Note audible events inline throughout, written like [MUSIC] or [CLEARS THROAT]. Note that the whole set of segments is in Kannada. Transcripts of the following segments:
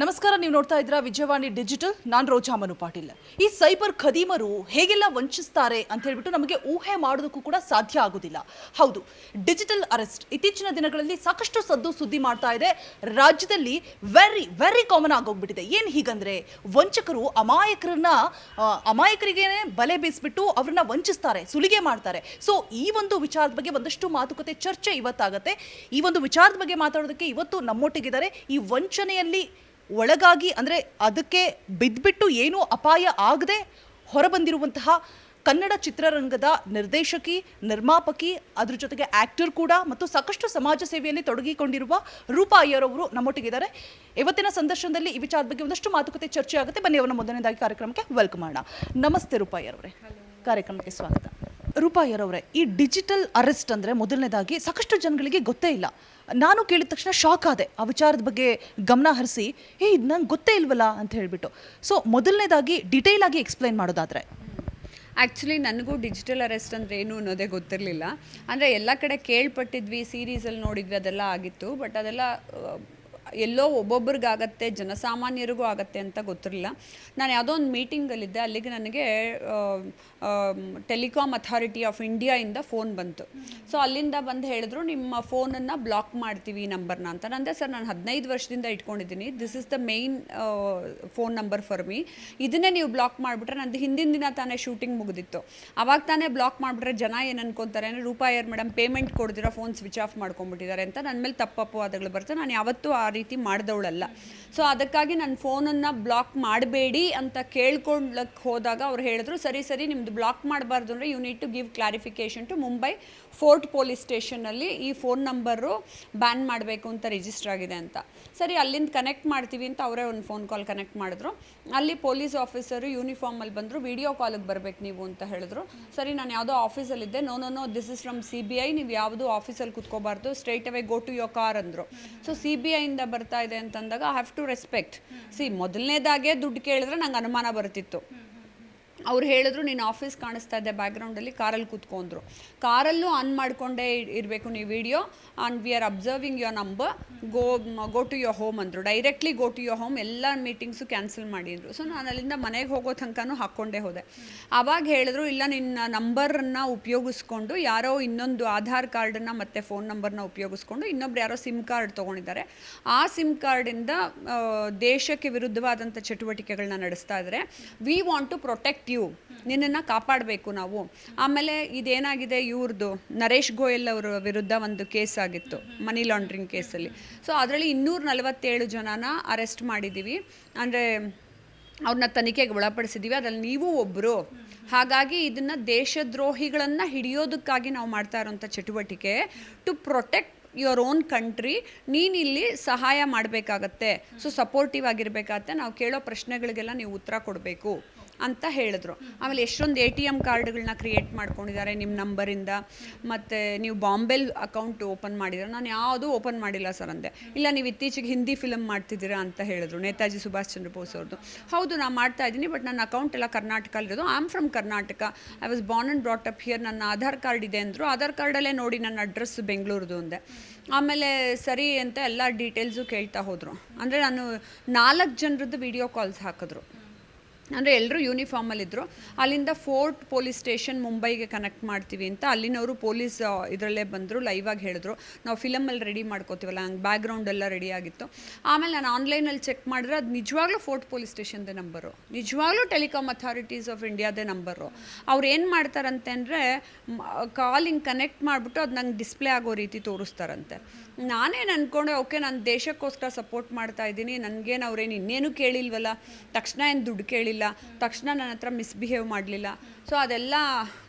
ನಮಸ್ಕಾರ, ನೀವು ನೋಡ್ತಾ ಇದ್ದೀರಾ ವಿಜಯವಾಣಿ ಡಿಜಿಟಲ್. ನಾನು ರೋಜಾಮನು ಪಾಟೀಲ್. ಈ ಸೈಬರ್ ಖದೀಮರು ಹೇಗೆಲ್ಲ ವಂಚಿಸ್ತಾರೆ ಅಂತ ಹೇಳ್ಬಿಟ್ಟು ನಮಗೆ ಊಹೆ ಮಾಡೋದಕ್ಕೂ ಕೂಡ ಸಾಧ್ಯ ಆಗೋದಿಲ್ಲ. ಹೌದು, ಡಿಜಿಟಲ್ ಅರೆಸ್ಟ್ ಇತ್ತೀಚಿನ ದಿನಗಳಲ್ಲಿ ಸಾಕಷ್ಟು ಸದ್ದು ಸುದ್ದಿ ಮಾಡ್ತಾ ಇದೆ. ರಾಜ್ಯದಲ್ಲಿ ವೆರಿ ವೆರಿ ಕಾಮನ್ ಆಗೋಗ್ಬಿಟ್ಟಿದೆ. ಏನು ಹೀಗಂದ್ರೆ, ವಂಚಕರು ಅಮಾಯಕರನ್ನ ಅಮಾಯಕರಿಗೆ ಬಲೆ ಬೀಸ್ಬಿಟ್ಟು ಅವ್ರನ್ನ ವಂಚಿಸ್ತಾರೆ, ಸುಲಿಗೆ ಮಾಡ್ತಾರೆ. ಸೊ ಈ ಒಂದು ವಿಚಾರದ ಬಗ್ಗೆ ಒಂದಷ್ಟು ಮಾತುಕತೆ ಚರ್ಚೆ ಇವತ್ತಾಗತ್ತೆ. ಈ ಒಂದು ವಿಚಾರದ ಬಗ್ಗೆ ಮಾತಾಡೋದಕ್ಕೆ ಇವತ್ತು ನಮ್ಮೊಟ್ಟಿಗಿದ್ದಾರೆ. ಈ ವಂಚನೆಯಲ್ಲಿ ಒಳಗಾಗಿ ಅಂದರೆ ಅದಕ್ಕೆ ಬಿದ್ದುಬಿಟ್ಟು ಏನೂ ಅಪಾಯ ಆಗದೆ ಹೊರಬಂದಿರುವಂತಹ ಕನ್ನಡ ಚಿತ್ರರಂಗದ ನಿರ್ದೇಶಕಿ, ನಿರ್ಮಾಪಕಿ, ಅದ್ರ ಜೊತೆಗೆ ಆ್ಯಕ್ಟರ್ ಕೂಡ ಮತ್ತು ಸಾಕಷ್ಟು ಸಮಾಜ ಸೇವೆಯಲ್ಲಿ ತೊಡಗಿಕೊಂಡಿರುವ ರೂಪಾ ಅಯ್ಯರವರು ನಮ್ಮೊಟ್ಟಿಗಿದ್ದಾರೆ. ಇವತ್ತಿನ ಸಂದರ್ಶನದಲ್ಲಿ ಈ ವಿಚಾರದ ಬಗ್ಗೆ ಒಂದಷ್ಟು ಮಾತುಕತೆ ಚರ್ಚೆ ಆಗುತ್ತೆ. ಬನ್ನಿ ಅವರ ಮೊದಲನೇದಾಗಿ ಕಾರ್ಯಕ್ರಮಕ್ಕೆ ವೆಲ್ಕಮ್ ಮಾಡೋಣ ನಮಸ್ತೆ ರೂಪಾ ಅವರೇ ಕಾರ್ಯಕ್ರಮಕ್ಕೆ ಸ್ವಾಗತ. ರೂಪಾ ಅಯ್ಯರ್ ಈ ಡಿಜಿಟಲ್ ಅರೆಸ್ಟ್ ಅಂದರೆ ಮೊದಲನೇದಾಗಿ ಸಾಕಷ್ಟು ಜನಗಳಿಗೆ ಗೊತ್ತೇ ಇಲ್ಲ. ನಾನು ಕೇಳಿದ ತಕ್ಷಣ ಶಾಕ್ ಆದೆ. ಆ ವಿಚಾರದ ಬಗ್ಗೆ ಗಮನ ಹರಿಸಿ, ಹೇ, ಇದು ನಂಗೆ ಗೊತ್ತೇ ಇಲ್ವಲ್ಲ? ಅಂತ ಹೇಳಿಬಿಟ್ಟು. ಸೊ ಮೊದಲನೇದಾಗಿ ಡಿಟೇಲ್ ಆಗಿ ಎಕ್ಸ್ಪ್ಲೈನ್ ಮಾಡೋದಾದರೆ. ಆ್ಯಕ್ಚುಲಿ ನನಗೂ ಡಿಜಿಟಲ್ ಅರೆಸ್ಟ್ ಅಂದರೆ ಏನು ಅನ್ನೋದೇ ಗೊತ್ತಿರಲಿಲ್ಲ. ಅಂದರೆ ಎಲ್ಲ ಕಡೆ ಕೇಳ್ಪಟ್ಟಿದ್ವಿ ಸೀರೀಸಲ್ಲಿ ನೋಡಿದ್ವಿ, ಅದೆಲ್ಲ ಆಗಿತ್ತು. ಬಟ್ ಅದೆಲ್ಲ ಎಲ್ಲೋ ಒಬ್ಬೊಬ್ರಿಗಾಗತ್ತೆ ಜನಸಾಮಾನ್ಯರಿಗೂ ಆಗತ್ತೆ ಅಂತ ಗೊತ್ತಿರಲಿಲ್ಲ. ನಾನು ಯಾವುದೋ ಒಂದು ಮೀಟಿಂಗಲ್ಲಿದ್ದೆ, ಅಲ್ಲಿಗೆ ನನಗೆ ಟೆಲಿಕಾಮ್ ಅಥಾರಿಟಿ ಆಫ್ ಇಂಡಿಯಾಯಿಂದ ಫೋನ್ ಬಂತು. ಸೊ ಅಲ್ಲಿಂದ ಬಂದು ಹೇಳಿದ್ರು, ನಿಮ್ಮ ಫೋನನ್ನು ಬ್ಲಾಕ್ ಮಾಡ್ತೀವಿ ಈ ನಂಬರ್ನ ಅಂತ. ನಂದೆ ಸರ್, ನಾನು ಹದಿನೈದು ವರ್ಷದಿಂದ ಇಟ್ಕೊಂಡಿದ್ದೀನಿ. This is the main phone number for me ಇದನ್ನೇ ನೀವು ಬ್ಲಾಕ್ ಮಾಡಿಬಿಟ್ರೆ ನಂದು ಹಿಂದಿನ ದಿನ ತಾನೇ ಶೂಟಿಂಗ್ ಮುಗಿದಿತ್ತು. ಅವಾಗ ತಾನೇ ಬ್ಲಾಕ್ ಮಾಡಿಬಿಟ್ರೆ ಜನ ಏನು ಅನ್ಕೊಂತಾರೆ ಅಂದರೆ ರೂಪಾಯರ್ ಮೇಡಮ್ ಪೇಮೆಂಟ್ ಕೊಡ್ದಿರೋ ಫೋನ್ ಸ್ವಿಚ್ ಆಫ್ ಮಾಡ್ಕೊಂಡ್ಬಿಟ್ಟಿದ್ದಾರೆ ಅಂತ. ನನ್ನ ಮೇಲೆ ತಪ್ಪು ಅಪವಾದಗಳು ಬರ್ತವೆ ನಾನು ಯಾವತ್ತೂ ಆ ರೀತಿ ಮಾಡಿದವಳಲ್ಲ. ಸೊ ಅದಕ್ಕಾಗಿ ನನ್ನ ಫೋನನ್ನು ಬ್ಲಾಕ್ ಮಾಡಬೇಡಿ ಅಂತ ಕೇಳ್ಕೊಳ್ಳಕ್ಕೆ ಹೋದಾಗ ಅವ್ರು ಹೇಳಿದ್ರು, ಸರಿ ಸರಿ ನಿಮ್ಮದು ಬ್ಲಾಕ್ ಮಾಡಬಾರ್ದು ಅಂದರೆ you need to give clarification to Mumbai fort police ಸ್ಟೇಷನಲ್ಲಿ ಈ ಫೋನ್ ನಂಬರು ಬ್ಯಾನ್ ಮಾಡಬೇಕು ಅಂತ ರಿಜಿಸ್ಟರ್ ಆಗಿದೆ ಅಂತ. ಸರಿ, ಅಲ್ಲಿಂದ ಕನೆಕ್ಟ್ ಮಾಡ್ತೀವಿ ಅಂತ ಅವರೇ ಒಂದು ಫೋನ್ ಕಾಲ್ ಕನೆಕ್ಟ್ ಮಾಡಿದ್ರು. ಅಲ್ಲಿ ಪೊಲೀಸ್ ಆಫೀಸರು ಯೂನಿಫಾರ್ಮಲ್ಲಿ ಬಂದರು ವಿಡಿಯೋ ಕಾಲಿಗೆ ಬರಬೇಕು ನೀವು ಅಂತ ಹೇಳಿದ್ರು. ಸರಿ, ನಾನು ಯಾವುದೋ ಆಫೀಸಲ್ಲಿದ್ದೆ no no no this is from C B I ನೀವು ಯಾವುದೂ ಆಫೀಸಲ್ಲಿ ಕುತ್ಕೋಬಾರ್ದು straight away go to your car ಅಂದರು. ಸೊ ಸಿ ಬಿ ಐಯಿಂದ ಬರ್ತಾ ಇದೆ ಅಂತಂದಾಗ I have to respect C ಮೊದಲನೇದಾಗೆ ದುಡ್ಡು ಕೇಳಿದ್ರೆ ನಂಗೆ ಅನುಮಾನ ಬರ್ತಿತ್ತು. ಅವ್ರು ಹೇಳಿದ್ರು ನೀನು ಆಫೀಸ್ ಕಾಣಿಸ್ತಾ ಇದ್ದೆ ಬ್ಯಾಕ್ಗ್ರೌಂಡಲ್ಲಿ ಕಾರಲ್ಲಿ ಕೂತ್ಕೊಂಡ್ರು. ಕಾರಲ್ಲೂ ಆನ್ ಮಾಡಿಕೊಂಡೇ ಇರಬೇಕು ನೀವು video and we are observing your number go go to your home ಅಂದರು. Directly go to your home ಎಲ್ಲ ಮೀಟಿಂಗ್ಸು ಕ್ಯಾನ್ಸಲ್ ಮಾಡಿದ್ರು. ಸೊ ನಾನು ಅಲ್ಲಿಂದ ಮನೆಗೆ ಹೋಗೋ ತನಕನೂ ಹಾಕ್ಕೊಂಡೇ ಹೋದೆ. ಆವಾಗ ಹೇಳಿದ್ರು, ಇಲ್ಲ, ನಿನ್ನ ನಂಬರನ್ನು ಉಪಯೋಗಿಸ್ಕೊಂಡು, ಯಾರೋ ಇನ್ನೊಂದು ಆಧಾರ್ ಕಾರ್ಡನ್ನು ಮತ್ತು ಫೋನ್ ನಂಬರ್ನ ಉಪಯೋಗಿಸ್ಕೊಂಡು, ಇನ್ನೊಬ್ರು ಯಾರೋ ಸಿಮ್ ಕಾರ್ಡ್ ತೊಗೊಂಡಿದ್ದಾರೆ. ಆ ಸಿಮ್ ಕಾರ್ಡಿಂದ ದೇಶಕ್ಕೆ ವಿರುದ್ಧವಾದಂಥ ಚಟುವಟಿಕೆಗಳನ್ನ ನಡೆಸ್ತಾ ಇದ್ದಾರೆ we want to protect you. ನಿನ್ನನ್ನು ಕಾಪಾಡಬೇಕು ನಾವು. ಆಮೇಲೆ ಇದೇನಾಗಿದೆ ಇವ್ರದ್ದು ನರೇಶ್ ಗೋಯಲ್ ಅವರ ವಿರುದ್ಧ ಒಂದು ಕೇಸ್ ಆಗಿತ್ತು, ಮನಿ ಲಾಂಡ್ರಿಂಗ್ ಕೇಸಲ್ಲಿ. ಸೊ ಅದರಲ್ಲಿ ಇನ್ನೂರ ನಲವತ್ತೇಳು ಜನನ ಅರೆಸ್ಟ್ ಮಾಡಿದ್ದೀವಿ ಅಂದರೆ ಅವ್ರನ್ನ ತನಿಖೆಗೆ ಒಳಪಡಿಸಿದ್ದೀವಿ ಅದರಲ್ಲಿ ನೀವು ಒಬ್ಬರು ಹಾಗಾಗಿ ಇದನ್ನು ದೇಶದ್ರೋಹಿಗಳನ್ನು ಹಿಡಿಯೋದಕ್ಕಾಗಿ ನಾವು ಮಾಡ್ತಾ ಇರೋಂಥ ಚಟುವಟಿಕೆ. To protect your own country ನೀನು ಇಲ್ಲಿ ಸಹಾಯ ಮಾಡಬೇಕಾಗತ್ತೆ. ಸೊ ಸಪೋರ್ಟಿವ್ ಆಗಿರಬೇಕಾಗತ್ತೆ. ನಾವು ಕೇಳೋ ಪ್ರಶ್ನೆಗಳಿಗೆಲ್ಲ ನೀವು ಉತ್ತರ ಕೊಡಬೇಕು. ಅಂತ ಹೇಳಿದ್ರು. ಆಮೇಲೆ ಎಷ್ಟೊಂದು ಎ ಟಿ ಎಂ ಕಾರ್ಡ್ಗಳನ್ನ ಕ್ರಿಯೇಟ್ ಮಾಡ್ಕೊಂಡಿದ್ದಾರೆ ನಿಮ್ಮ ನಂಬರಿಂದ. ಮತ್ತು ನೀವು ಬಾಂಬೆಲ್ ಅಕೌಂಟ್ ಓಪನ್ ಮಾಡಿದ್ರೆ, ನಾನು ಯಾವುದೂ ಓಪನ್ ಮಾಡಿಲ್ಲ ಸರ್ ಅಂದೆ. ಇಲ್ಲ, ನೀವು ಇತ್ತೀಚೆಗೆ ಹಿಂದಿ ಫಿಲಮ್ ಮಾಡ್ತಿದ್ದೀರಾ ಅಂತ ಹೇಳಿದ್ರು ನೇತಾಜಿ ಸುಭಾಷ್ ಚಂದ್ರ ಬೋಸ್ ಅವ್ರದ್ದು ಹೌದು, ನಾನು ಮಾಡ್ತಾ ಇದ್ದೀನಿ, ಬಟ್ ನನ್ನ ಅಕೌಂಟ್ ಎಲ್ಲ ಕರ್ನಾಟಕಲ್ಲಿರೋದು I am from Karnataka. I was born and brought up here ನನ್ನ ಆಧಾರ್ ಕಾರ್ಡ್ ಇದೆ ಅಂದರು. ಆಧಾರ್ ಕಾರ್ಡಲ್ಲೇ ನೋಡಿ ನನ್ನ ಅಡ್ರೆಸ್ ಬೆಂಗಳೂರದು ಅಂದೆ. ಆಮೇಲೆ ಸರಿ ಅಂತ ಎಲ್ಲ ಡೀಟೇಲ್ಸು ಕೇಳ್ತಾ ಹೋದರು. ಅಂದರೆ ನಾನು ನಾಲ್ಕು ಜನರದ್ದು ವಿಡಿಯೋ ಕಾಲ್ಸ್ ಹಾಕಿದ್ರು. ಅಂದರೆ ಎಲ್ಲರೂ ಯೂನಿಫಾರ್ಮಲ್ಲಿದ್ದರು ಅಲ್ಲಿಂದ ಫೋರ್ಟ್ ಪೊಲೀಸ್ ಸ್ಟೇಷನ್ ಮುಂಬೈಗೆ ಕನೆಕ್ಟ್ ಮಾಡ್ತೀವಿ ಅಂತ ಅಲ್ಲಿನವರು ಪೊಲೀಸ್ ಇದರಲ್ಲೇ ಬಂದರು ಲೈವಾಗಿ ಹೇಳಿದ್ರು. ನಾವು ಫಿಲಮಲ್ಲಿ ರೆಡಿ ಮಾಡ್ಕೋತೀವಲ್ಲ, ಹಂಗೆ ಬ್ಯಾಕ್ಗ್ರೌಂಡ್ ಎಲ್ಲ ರೆಡಿ ಆಗಿತ್ತು. ಆಮೇಲೆ ನಾನು ಆನ್ಲೈನಲ್ಲಿ ಚೆಕ್ ಮಾಡಿದ್ರೆ ಅದು ನಿಜವಾಗ್ಲೂ ಫೋರ್ಟ್ ಪೊಲೀಸ್ ಸ್ಟೇಷನ್ದೇ ನಂಬರು ನಿಜವಾಗ್ಲೂ ಟೆಲಿಕಾಮ್ ಅಥಾರಿಟೀಸ್ ಆಫ್ ಇಂಡಿಯಾದೇ ನಂಬರು ಅವ್ರು ಏನು ಮಾಡ್ತಾರಂತೆ ಅಂದರೆ ಕಾಲಿಂಗ್ ಕನೆಕ್ಟ್ ಮಾಡಿಬಿಟ್ಟು ಅದು ನಂಗೆ ಡಿಸ್ಪ್ಲೇ ಆಗೋ ರೀತಿ ತೋರಿಸ್ತಾರಂತೆ. ನಾನೇನು ಅಂದ್ಕೊಂಡೆ ಓಕೆ, ನಾನು ದೇಶಕ್ಕೋಸ್ಕರ ಸಪೋರ್ಟ್ ಮಾಡ್ತಾ ಇದ್ದೀನಿ, ನನಗೇನು ಅವ್ರೇನು ಇನ್ನೇನು ಕೇಳಿಲ್ವಲ್ಲ? ತಕ್ಷಣ ಏನು ದುಡ್ಡು ಕೇಳಿಲ್ಲ, ತಕ್ಷಣ ನನ್ನ ಹತ್ರ ಮಿಸ್ಬಿಹೇವ್ ಮಾಡಲಿಲ್ಲ. ಸೊ ಅದೆಲ್ಲ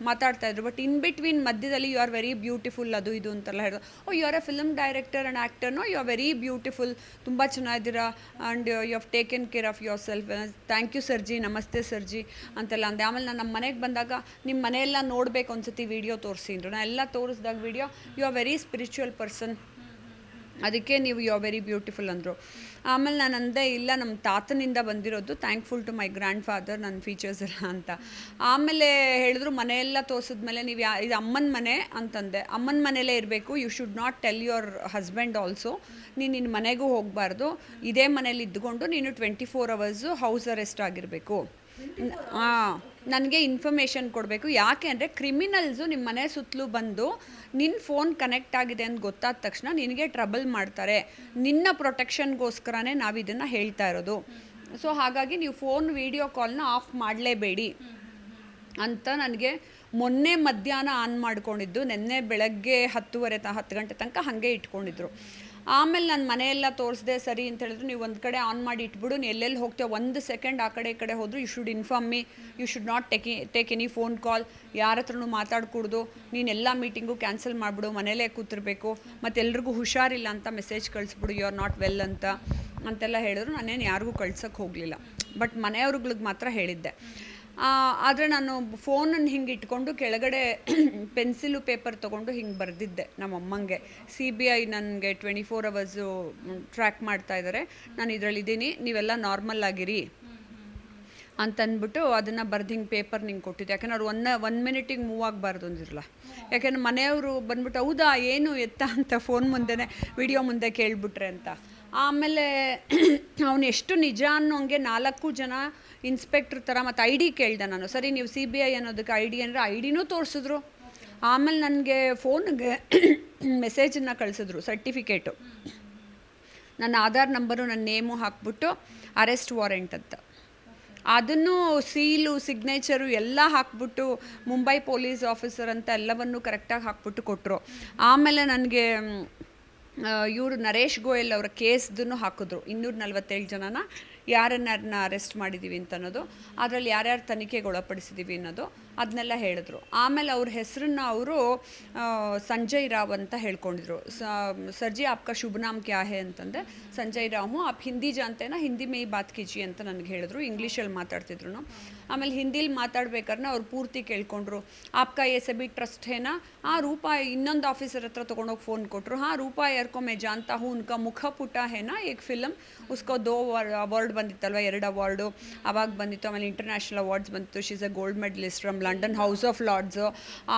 ಮಾತಾಡ್ತಾ ಇದ್ರು. ಬಟ್ ಇನ್ ಬಿಟ್ವೀನ್ ಮಧ್ಯದಲ್ಲಿ ಯು ಆರ್ ವೆರಿ ಬ್ಯೂಟಿಫುಲ್ ಅದು ಇದು ಅಂತೆಲ್ಲ ಹೇಳಿದ್ರು ಓ you are a film director and ಆ್ಯಕ್ಟರ್ನೋ you are very beautiful ತುಂಬ ಚೆನ್ನಾಗಿದ್ದೀರಾ? And you have taken care of yourself thank you Sarji ನಮಸ್ತೆ ಸರ್ಜಿ ಅಂತೆಲ್ಲ ಅಂದೆ. ಆಮೇಲೆ ನಾನು ನಮ್ಮ ಮನೆಗೆ ಬಂದಾಗ ನಿಮ್ಮ ಮನೆಯೆಲ್ಲ ನೋಡಬೇಕು ಅನ್ಸತಿ ವಿಡಿಯೋ ತೋರಿಸಿದ್ರು ನಾನು ಎಲ್ಲ ತೋರಿಸ್ದಾಗ video you are very spiritual person ಅದಕ್ಕೆ ನೀವು ಯು ವೆರಿ ಬ್ಯೂಟಿಫುಲ್ ಅಂದರು. ಆಮೇಲೆ ನಾನು ಅಂದೆ, ಇಲ್ಲ ನಮ್ಮ ತಾತನಿಂದ ಬಂದಿರೋದು thankful to my grandfather ನನ್ನ ಫೀಚರ್ಸ್ ಎಲ್ಲ ಅಂತ. ಆಮೇಲೆ ಹೇಳಿದ್ರು ಮನೆಯೆಲ್ಲ ತೋರಿಸಿದ್ಮೇಲೆ ನೀವು ಯಾ, ಇದು ಅಮ್ಮನ ಮನೆ ಅಂತಂದೆ. ಅಮ್ಮನ ಮನೆಯಲ್ಲೇ ಇರಬೇಕು. You should not tell your husband also ನೀನು ನಿನ್ನ ಮನೆಗೂ ಹೋಗಬಾರ್ದು. ಇದೇ ಮನೇಲಿ ಇದ್ದುಕೊಂಡು ನೀನು twenty four hours house arrest ಆಗಿರಬೇಕು. ನನಗೆ ಇನ್ಫಾರ್ಮೇಷನ್ ಕೊಡಬೇಕು. ಯಾಕೆ ಅಂದರೆ ಕ್ರಿಮಿನಲ್ಸು ನಿಮ್ಮ ಮನೆ ಸುತ್ತಲೂ ಬಂದು ನಿನ್ನ ಫೋನ್ ಕನೆಕ್ಟ್ ಆಗಿದೆ ಅಂತ ಗೊತ್ತಾದ ತಕ್ಷಣ ನಿನಗೆ ಟ್ರಬಲ್ ಮಾಡ್ತಾರೆ. ನಿನ್ನ ಪ್ರೊಟೆಕ್ಷನ್ಗೋಸ್ಕರನೇ ನಾವು ಇದನ್ನು ಹೇಳ್ತಾ ಇರೋದು. ಸೊ ಹಾಗಾಗಿ ನೀವು ಫೋನ್ ವೀಡಿಯೋ ಕಾಲ್ನ ಆಫ್ ಮಾಡಲೇಬೇಡಿ. ಅಂತ ನನಗೆ ಮೊನ್ನೆ ಮಧ್ಯಾಹ್ನ ಆನ್ ಮಾಡ್ಕೊಂಡಿದ್ದು. ನಿನ್ನೆ ಬೆಳಗ್ಗೆ ಹತ್ತುವರೆ ತ, ಹತ್ತು ಗಂಟೆ ತನಕ ಹಾಗೆ ಇಟ್ಕೊಂಡಿದ್ರು. ಆಮೇಲೆ ನಾನು ಮನೆಯೆಲ್ಲ ತೋರಿಸ್ದೆ, ಸರಿ ಅಂತ ಹೇಳಿದ್ರು, ನೀವು ಒಂದು ಕಡೆ ಆನ್ ಮಾಡಿ ಇಟ್ಬಿಡು ನೀ ಎಲ್ಲೆಲ್ಲಿ ಹೋಗ್ತೇವೆ ಒಂದು ಸೆಕೆಂಡ್ ಆ ಕಡೆ ಈ ಕಡೆ ಹೋದ್ರು you should inform me you should not take take any phone call ಯಾರ ಹತ್ರನೂ ಮಾತಾಡ್ಕೂಡ್ದು, ನೀನು ಎಲ್ಲ ಮೀಟಿಂಗು ಕ್ಯಾನ್ಸಲ್ ಮಾಡಿಬಿಡು ಮನೇಲೇ ಕೂತಿರ್ಬೇಕು, ಮತ್ತು ಎಲ್ರಿಗೂ ಹುಷಾರಿಲ್ಲ ಅಂತ ಮೆಸೇಜ್ ಕಳಿಸ್ಬಿಡು ಯು ಆರ್ ನಾಟ್ ವೆಲ್ ಅಂತ, ಅಂತೆಲ್ಲ ಹೇಳಿದ್ರು, ನಾನೇನು ಯಾರಿಗೂ ಕಳ್ಸೋಕ್ಕೆ ಹೋಗಲಿಲ್ಲ. ಬಟ್ ಮನೆಯವ್ರುಗಳಿಗೆ ಮಾತ್ರ ಹೇಳಿದ್ದೆ. ಆದರೆ ನಾನು ಫೋನನ್ನು ಹಿಂಗೆ ಇಟ್ಕೊಂಡು ಕೆಳಗಡೆ [CLEARS THROAT] ಪೆನ್ಸಿಲು ಪೇಪರ್ ತೊಗೊಂಡು ಹಿಂಗೆ ಬರೆದಿದ್ದೆ ನಮ್ಮ ಅಮ್ಮಂಗೆ. ಸಿ ಬಿ ಐ ನನಗೆ ಟ್ವೆಂಟಿ ಫೋರ್ ಅವರ್ಸು ಟ್ರ್ಯಾಕ್ ಮಾಡ್ತಾ ಇದ್ದಾರೆ ನಾನು ಇದರಲ್ಲಿದ್ದೀನಿ ನೀವೆಲ್ಲ ನಾರ್ಮಲ್ ಆಗಿರಿ ಅಂತಂದ್ಬಿಟ್ಟು ಅದನ್ನು ಬರೆದು ಹಿಂಗೆ ಪೇಪರ್ ನಿಂಗೆ ಕೊಟ್ಟಿದ್ದೆ. ಯಾಕೆಂದ್ರೆ ಅವ್ರು ಒನ್ನ ಒನ್ ಮಿನಿಟಿಗೆ ಮೂವ್ ಆಗಬಾರ್ದು ಅಂದಿರಲ್ಲ ಯಾಕೆಂದ್ರೆ ಮನೆಯವರು ಬಂದ್ಬಿಟ್ಟು, ಹೌದಾ, ಏನು ಎತ್ತ? ಅಂತ ಫೋನ್ ಮುಂದೆನೇ, ವಿಡಿಯೋ ಮುಂದೆ ಕೇಳಿಬಿಟ್ರೆ ಅಂತ. ಆಮೇಲೆ ಅವನು ಎಷ್ಟು ನಿಜ ಅನ್ನೋಂಗೆ ನಾಲ್ಕು ಜನ ಇನ್ಸ್ಪೆಕ್ಟ್ರ್ ಥರ ಮತ್ತು ಐ ಡಿ ಕೇಳಿದೆ ನಾನು. ಸರಿ, ನೀವು ಸಿ ಬಿ ಐ ಅನ್ನೋದಕ್ಕೆ ಐ ಡಿ ಅಂದರೆ ಐ ಡಿನೂ ತೋರಿಸಿದ್ರು. ಆಮೇಲೆ ನನಗೆ ಫೋನ್ಗೆ ಮೆಸೇಜನ್ನು ಕಳಿಸಿದ್ರು, ಸರ್ಟಿಫಿಕೇಟು. ನನ್ನ ಆಧಾರ್ ನಂಬರು, ನನ್ನ ನೇಮು ಹಾಕ್ಬಿಟ್ಟು ಅರೆಸ್ಟ್ ವಾರೆಂಟ್ ಅಂತ. ಅದನ್ನು ಸೀಲು, ಸಿಗ್ನೇಚರು ಎಲ್ಲ ಹಾಕ್ಬಿಟ್ಟು ಮುಂಬೈ ಪೊಲೀಸ್ ಆಫೀಸರ್ ಅಂತ ಎಲ್ಲವನ್ನು ಕರೆಕ್ಟಾಗಿ ಹಾಕ್ಬಿಟ್ಟು ಕೊಟ್ಟರು ಆಮೇಲೆ ನನಗೆ ಇವರು ನರೇಶ್ ಗೋಯಲ್ ಅವರ ಕೇಸ್ದನ್ನು ಹಾಕಿದ್ರು. ಇನ್ನೂರ ನಲವತ್ತೇಳು ಜನನ ಯಾರನ್ನ ಅರೆಸ್ಟ್ ಮಾಡಿದ್ದೀವಿ ಅಂತ ಅನ್ನೋದು ಅದರಲ್ಲಿ ಯಾರ್ಯಾರು ತನಿಖೆಗೆ ಒಳಪಡಿಸಿದ್ದೀವಿ ಅನ್ನೋದು. ಅದನ್ನೆಲ್ಲ ಹೇಳಿದ್ರು. ಆಮೇಲೆ ಅವ್ರ ಹೆಸರನ್ನ ಅವರು ಸಂಜಯ್ ರಾವ್ ಅಂತ ಹೇಳ್ಕೊಂಡಿದ್ರು. ಸರ್ಜಿ ಆಪ್ಕ ಶುಭ ನಾಮ್ ಕ್ಯಾ ಹೇ ಅಂತಂದೆ. ಸಂಜಯ್ ರಾವ್ ಆಪ್ ಹಿಂದಿ ಜಾನ್ತೇನ ಹಿಂದಿ ಮೇ ಬಾತ್ ಕೀಜಿ ಅಂತ ನನಗೆ ಹೇಳಿದ್ರು. ಇಂಗ್ಲೀಷಲ್ಲಿ ಮಾತಾಡ್ತಿದ್ರು ಆಮೇಲೆ ಹಿಂದಿಲಿ ಮಾತಾಡ್ಬೇಕಾದ್ರೆ ಅವ್ರು ಪೂರ್ತಿ ಕೇಳ್ಕೊಂಡ್ರು. ಆಪ್ಕ ಎ ಬಿ ಟ್ರಸ್ಟ್ ಹೇನಾ? ಆ ರೂಪ ಇನ್ನೊಂದು ಆಫೀಸರ್ ಹತ್ರ ತೊಗೊಂಡೋಗಿ ಫೋನ್ ಕೊಟ್ಟರು ಹಾಂ ರೂಪ ಯಾರ್ಕೋ ಮೇ ಜಾನ್ತಾ ಹೂ, ಉನ್ಕಾ ಮುಖ ಪುಟ ಹೇನಾ? ಏಕ್ ಫಿಲಮ್. ಉಸ್ಕೋ ದೋ ಅವಾರ್ಡ್ ಬಂದಿತ್ತಲ್ವ? ಎರಡು ಅವಾರ್ಡು. ಅವಾಗ ಬಂದಿತ್ತು. ಆಮೇಲೆ ಇಂಟರ್ನ್ಯಾಷನಲ್ ಅವಾರ್ಡ್ಸ್ ಬಂದಿತ್ತು. She's a gold medalist from London House of Lords,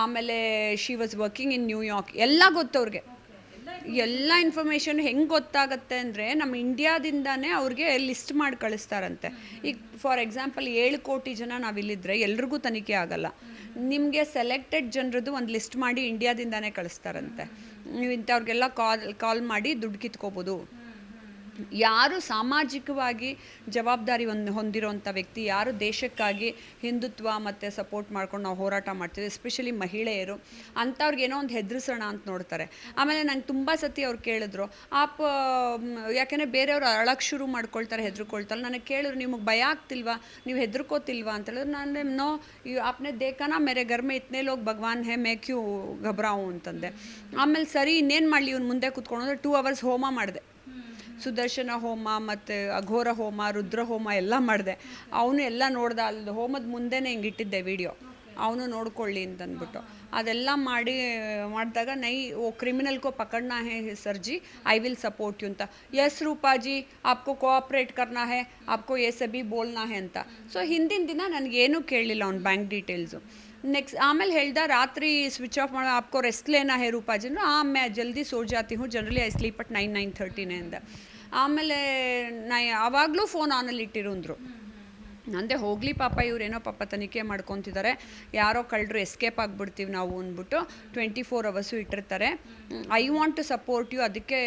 ಆಮೇಲೆ she was working in New York ಎಲ್ಲ ಗೊತ್ತವ್ರಿಗೆ ಎಲ್ಲ ಇನ್ಫಾರ್ಮೇಷನ್ ಹೆಂಗೆ ಗೊತ್ತಾಗುತ್ತೆ ಅಂದರೆ ನಮ್ಮ ಇಂಡಿಯಾದಿಂದಾನೇ ಅವ್ರಿಗೆ ಲಿಸ್ಟ್ ಮಾಡಿ ಕಳಿಸ್ತಾರಂತೆ. ಈಗ ಫಾರ್ ಎಕ್ಸಾಂಪಲ್ ಏಳು ಕೋಟಿ ಜನ ನಾವಿಲ್ಲಿದ್ದರೆ ಎಲ್ರಿಗೂ ತನಿಖೆ ಆಗಲ್ಲ. ನಿಮಗೆ ಸೆಲೆಕ್ಟೆಡ್ ಜನರದ್ದು ಒಂದು ಲಿಸ್ಟ್ ಮಾಡಿ ಇಂಡಿಯಾದಿಂದಾನೇ ಕಳಿಸ್ತಾರಂತೆ. ನೀವು ಇಂಥವ್ರಿಗೆಲ್ಲ ಕಾಲ್ ಕಾಲ್ ಮಾಡಿ ದುಡ್ಡು ಕಿತ್ಕೋಬೋದು. ಯಾರು ಸಾಮಾಜಿಕವಾಗಿ ಜವಾಬ್ದಾರಿ ಒಂದು ಹೊಂದಿರುವಂಥ ವ್ಯಕ್ತಿ, ಯಾರು ದೇಶಕ್ಕಾಗಿ ಹಿಂದುತ್ವ ಮತ್ತು ಸಪೋರ್ಟ್ ಮಾಡ್ಕೊಂಡು ನಾವು ಹೋರಾಟ ಮಾಡ್ತೀವಿ ಎಸ್ಪೆಷಲಿ ಮಹಿಳೆಯರು, ಅಂಥವ್ರಿಗೆ ಏನೋ ಒಂದು ಹೆದರಿಸೋಣ ಅಂತ ನೋಡ್ತಾರೆ. ಆಮೇಲೆ ನಂಗೆ ತುಂಬ ಸತಿ ಅವ್ರು ಕೇಳಿದ್ರು, ಆಪ್ ಯಾಕೆಂದರೆ ಬೇರೆಯವರು ಅಳಕ್ಕೆ ಶುರು ಮಾಡ್ಕೊಳ್ತಾರೆ, ಹೆದರ್ಕೊಳ್ತಾರೆ. ನನಗೆ ಕೇಳಿದ್ರು, ನಿಮಗೆ ಭಯ ಆಗ್ತಿಲ್ವಾ? ನೀವು ಹೆದರ್ಕೋತಿಲ್ವಾ? ಅಂತ ಹೇಳಿದ್ರು. ನಾನು ನೋ ಆಪ್ನೆ ದೇಖಾನ ಮೇರೆ ಗರ್ಮೆ ಮೇ ಇತ್ನೇ ಭಗವಾನ್ ಹೇ, ಮೇ ಕ್ಯೂ ಘಬ್ರಾವು? ಅಂತಂದೆ. ಆಮೇಲೆ ಸರಿ, ಇನ್ನೇನು ಮಾಡಲಿ, ಇವ್ನು ಮುಂದೆ ಕುತ್ಕೊಂಡು, ಅಂದರೆ ಟೂ ಅವರ್ಸ್ ಹೋಮ ಮಾಡಿದೆ. ಸುದರ್ಶನ ಹೋಮ ಮತ್ತು ಅಘೋರ ಹೋಮ, ರುದ್ರ ಹೋಮ ಎಲ್ಲ ಮಾಡಿದೆ. ಅವನು ಎಲ್ಲ ನೋಡ್ದೆ ಅಲ್ಲಿ ಹೋಮದ ಮುಂದೆನೇ ಹಿಂಗೆ ಇಟ್ಟಿದ್ದೆ ವಿಡಿಯೋ ಅವನು ನೋಡ್ಕೊಳ್ಳಿ ಅಂತಂದ್ಬಿಟ್ಟು. ಅದೆಲ್ಲ ಮಾಡಿ, ಮಾಡಿದಾಗ ನೈ, ಓ ಕ್ರಿಮಿನಲ್ ಕೋ ಪಕಡ್ನಾ ಹೇ sir ji I will support you ಅಂತ. ಎಸ್ ರೂಪಾಜಿ ಆಪ್ಕೋ ಕೋಆಪ್ರೇಟ್ ಕರ್ನಾ ಹೇ ಆಪ್ಕೋ ಎ ಸಬಿ ಬೋಲ್ನಾ ಹೇ ಅಂತ. ಸೊ ಹಿಂದಿನ ದಿನ ನನಗೇನೂ ಕೇಳಲಿಲ್ಲ ಅವ್ನು ಬ್ಯಾಂಕ್ ಡೀಟೇಲ್ಸು ನೆಕ್ಸ್ಟ್ ಆಮೇಲೆ ಹೇಳ್ದ, ರಾತ್ರಿ ಸ್ವಿಚ್ ಆಫ್ ಮಾಡಿ ಆಪ್ಕೋ ರೆಸ್ಟ್ ಲೇನಾ ಹೇ ರೂಪಾಜಿ ಅಂದ್ರೆ ಆ ಮೇ ಜಲ್ದಿ ಸೋ ಜಾತಿ ಹೂँ generally I sleep at nine nine ಥರ್ಟಿನೇ ಅಂದ. ಆಮೇಲೆ ನಾ ಯಾವಾಗಲೂ ಫೋನ್ ಆನಲ್ಲಿ ಇಟ್ಟಿರುಂದ್ರು ನಂದೇ ಹೋಗಲಿ ಪಾಪ ಇವರೇನೋ ಪಾಪ ತನಿಖೆ ಮಾಡ್ಕೊತಿದ್ದಾರೆ ಯಾರೋ ಕಳ್ಳರು ಎಸ್ಕೇಪ್ ಆಗಿಬಿಡ್ತೀವಿ ನಾವು ಅಂದ್ಬಿಟ್ಟು ಟ್ವೆಂಟಿ ಫೋರ್ ಅವರ್ಸು ಇಟ್ಟಿರ್ತಾರೆ. I want to support you ಅದಕ್ಕೆ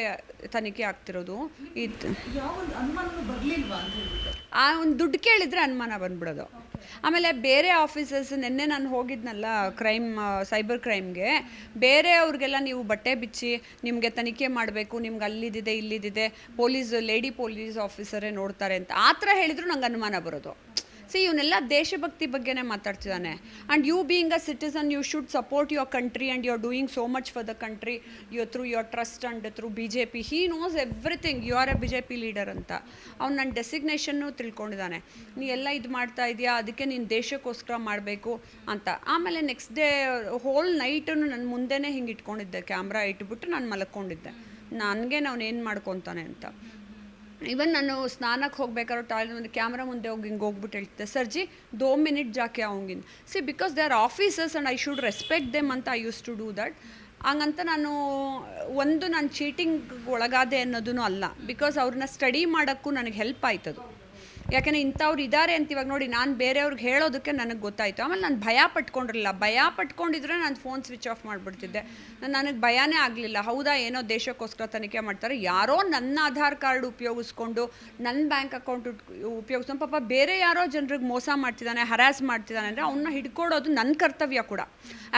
ತನಿಖೆ ಆಗ್ತಿರೋದು. ಇದು ಆ ಒಂದು ದುಡ್ಡು ಕೇಳಿದರೆ ಅನುಮಾನ ಬಂದ್ಬಿಡೋದು. ಆಮೇಲೆ ಬೇರೆ ಆಫೀಸರ್ಸ್ ನಿನ್ನೆ ನಾನು ಹೋಗಿದ್ನಲ್ಲ ಕ್ರೈಮ್ ಸೈಬರ್ ಕ್ರೈಮ್ಗೆ ಬೇರೆ ಅವ್ರಿಗೆಲ್ಲ ನೀವು ಬಟ್ಟೆ ಬಿಚ್ಚಿ ನಿಮಗೆ ತನಿಖೆ ಮಾಡಬೇಕು, ನಿಮ್ಗೆ ಅಲ್ಲಿದ್ದಿದೆ ಇಲ್ಲಿದ್ದಿದೆ ಪೊಲೀಸ್ ಲೇಡಿ ಪೊಲೀಸ್ ಆಫೀಸರೇ ನೋಡ್ತಾರೆ ಅಂತ. ಆ ಥರ ಹೇಳಿದ್ರು ನಂಗೆ ಅನುಮಾನ ಬರೋದು. ಸಿ ಇವನ್ನೆಲ್ಲ ದೇಶಭಕ್ತಿ ಬಗ್ಗೆನೇ ಮಾತಾಡ್ತಿದ್ದಾನೆ. And you being a citizen you should support your country and you are doing so much for the country you through your trust and through B J P he knows everything you are a B J P leader ಅಂತ. ಅವ್ನು ನನ್ನ ಡೆಸಿಗ್ನೇಷನ್ನು ತಿಳ್ಕೊಂಡಿದ್ದಾನೆ. ನೀ ಎಲ್ಲ ಇದು ಮಾಡ್ತಾ ಇದೆಯಾ? ಅದಕ್ಕೆ ನೀನು ದೇಶಕ್ಕೋಸ್ಕರ ಮಾಡಬೇಕು ಅಂತ. ಆಮೇಲೆ ನೆಕ್ಸ್ಟ್ ಡೇ ಹೋಲ್ ನೈಟನ್ನು ನನ್ನ ಮುಂದೆನೇ ಹಿಂಗೆ ಇಟ್ಕೊಂಡಿದ್ದೆ. ಕ್ಯಾಮ್ರಾ ಇಟ್ಬಿಟ್ಟು ನಾನು ಮಲ್ಕೊಂಡಿದ್ದೆ. ನನಗೆ ಏನು ಮಾಡ್ಕೊತಾನೆ ಅಂತ. ಇವನ್ ನಾನು ಸ್ನಾನಕ್ಕೆ ಹೋಗ್ಬೇಕಾದ್ರೆ ಟಾಯ್ಲೆಟ್ ಒಂದು ಕ್ಯಾಮ್ರಾ ಮುಂದೆ ಹೋಗಿ ಹಿಂಗೆ ಹೋಗ್ಬಿಟ್ಟು ಹೇಳ್ತಿದ್ದೆ ಸರ್ಜಿ ದೋ ಮಿನಿಟ್ ಜಾಕೆ ಅವಂಗಿನ್ C because they are officers and I should respect them ಅಂತ I use to do that ಹಂಗಂತ ನಾನು, ಒಂದು ನಾನು ಚೀಟಿಂಗ್ ಒಳಗಾದೆ ಅನ್ನೋದೂ ಅಲ್ಲ. ಬಿಕಾಸ್ ಅವ್ರನ್ನ ಸ್ಟಡಿ ಮಾಡೋಕ್ಕೂ ನನಗೆ ಹೆಲ್ಪ್ ಆಯ್ತದು. ಯಾಕೆಂದರೆ ಇಂಥವ್ರು ಇದ್ದಾರೆ ಅಂತ ಇವಾಗ ನೋಡಿ, ನಾನು ಬೇರೆಯವ್ರಿಗೆ ಹೇಳೋದಕ್ಕೆ ನನಗೆ ಗೊತ್ತಾಯಿತು. ಆಮೇಲೆ ನಾನು ಭಯ ಪಟ್ಕೊಂಡಿರಲಿಲ್ಲ. ಭಯ ಪಟ್ಕೊಂಡಿದ್ರೆ ನಾನು ಫೋನ್ ಸ್ವಿಚ್ ಆಫ್ ಮಾಡಿಬಿಡ್ತಿದ್ದೆ. ನನಗೆ ಭಯನೇ ಆಗಲಿಲ್ಲ. ಹೌದಾ, ಏನೋ ದೇಶಕ್ಕೋಸ್ಕರ ತನಿಖೆ ಮಾಡ್ತಾರೆ. ಯಾರೋ ನನ್ನ ಆಧಾರ್ ಕಾರ್ಡ್ ಉಪಯೋಗಿಸ್ಕೊಂಡು ನನ್ನ ಬ್ಯಾಂಕ್ ಅಕೌಂಟ್ ಉಪಯೋಗಿಸ್ಕೊಂಡು, ಪಾಪ ಬೇರೆ ಯಾರೋ ಜನರಿಗೆ ಮೋಸ ಮಾಡ್ತಿದ್ದಾನೆ ಹರಾಸ್ ಮಾಡ್ತಿದ್ದಾನೆ ಅಂದರೆ ಅವನ್ನ ಹಿಡ್ಕೊಡೋದು ನನ್ನ ಕರ್ತವ್ಯ ಕೂಡ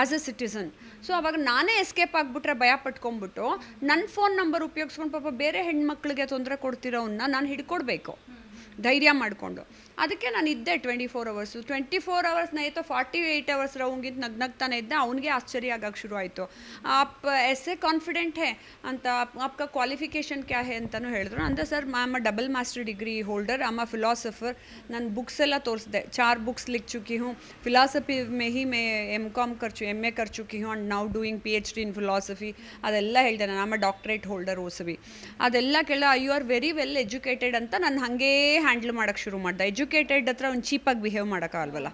ಆ್ಯಸ್ ಎ ಸಿಟಿಸನ್ ಸೊ ಅವಾಗ ನಾನೇ ಎಸ್ಕೇಪ್ ಆಗಿಬಿಟ್ರೆ ಭಯ ಪಟ್ಕೊಂಡ್ಬಿಟ್ಟು ನನ್ನ ಫೋನ್ ನಂಬರ್ ಉಪಯೋಗಿಸ್ಕೊಂಡು ಪಾಪ ಬೇರೆ ಹೆಣ್ಮಕ್ಳಿಗೆ ತೊಂದರೆ ಕೊಡ್ತಿರೋವನ್ನ ನಾನು ಹಿಡ್ಕೊಡ್ಬೇಕು. ಧೈರ್ಯ ಮಾಡಿಕೊಂಡು. ಅದಕ್ಕೆ ನಾನು ಇದ್ದೆ twenty four hours twenty four hours ನೈತೋ forty eight hours ರೌಂಡ್ಗಿಂತ ನಗ್ನಗ್ತಾನೆ ಇದ್ದೆ, ಅವನಿಗೆ ಆಶ್ಚರ್ಯ ಆಗೋಕ್ಕೆ ಶುರು ಆಯಿತು. ಆಪ್ ಎಸ್ ಎ ಕಾನ್ಫಿಡೆಂಟ್ ಹೇ ಅಂತ ಆಪ್ಕ ಕ್ವಾಲಿಫಿಕೇಷನ್ ಕ್ಯಾ ಹೇ ಅಂತಲೂ ಹೇಳಿದ್ರು. ಅಂದರೆ sir ma'am double master degree holder ಅಮ್ಮ ಫಿಲಾಸಫರ್ ನನ್ನ ಬುಕ್ಸ್ ಎಲ್ಲ ತೋರಿಸಿದೆ. ಚಾರ್ ಬುಕ್ಸ್ ಲಿಖ್ ಚುಕಿ ಹ್ಞೂ ಫಿಲಾಸಫಿ ಮೇ ಹಿ ಮೇ ಎಂ ಕಾಮ್ ಖರ್ಚು ಎಂ ಎ ಖರ್ಚುಕಿ ಹ್ಞೂ and now doing P H D in philosophy ಅದೆಲ್ಲ ಹೇಳಿದೆ ನಾನು. ಅಮ್ಮ ಡಾಕ್ಟ್ರೇಟ್ ಹೋಲ್ಡರ್ ಓಸವಿ. ಅದೆಲ್ಲ ಕೇಳ you are very well educated ಅಂತ ನಾನು ಹಾಗೇ ಹ್ಯಾಂಡಲ್ ಮಾಡೋಕ್ಕೆ ಶುರು ಮಾಡ್ದೆ. ಎಜು ಎಜುಕೇಟೆಡ್ ಹತ್ರ ಒಂದು ಚೀಪಾಗಿ ಬಿಹೇವ್ ಮಾಡೋಕ್ಕಾಗಲ್ವಲ್ಲ?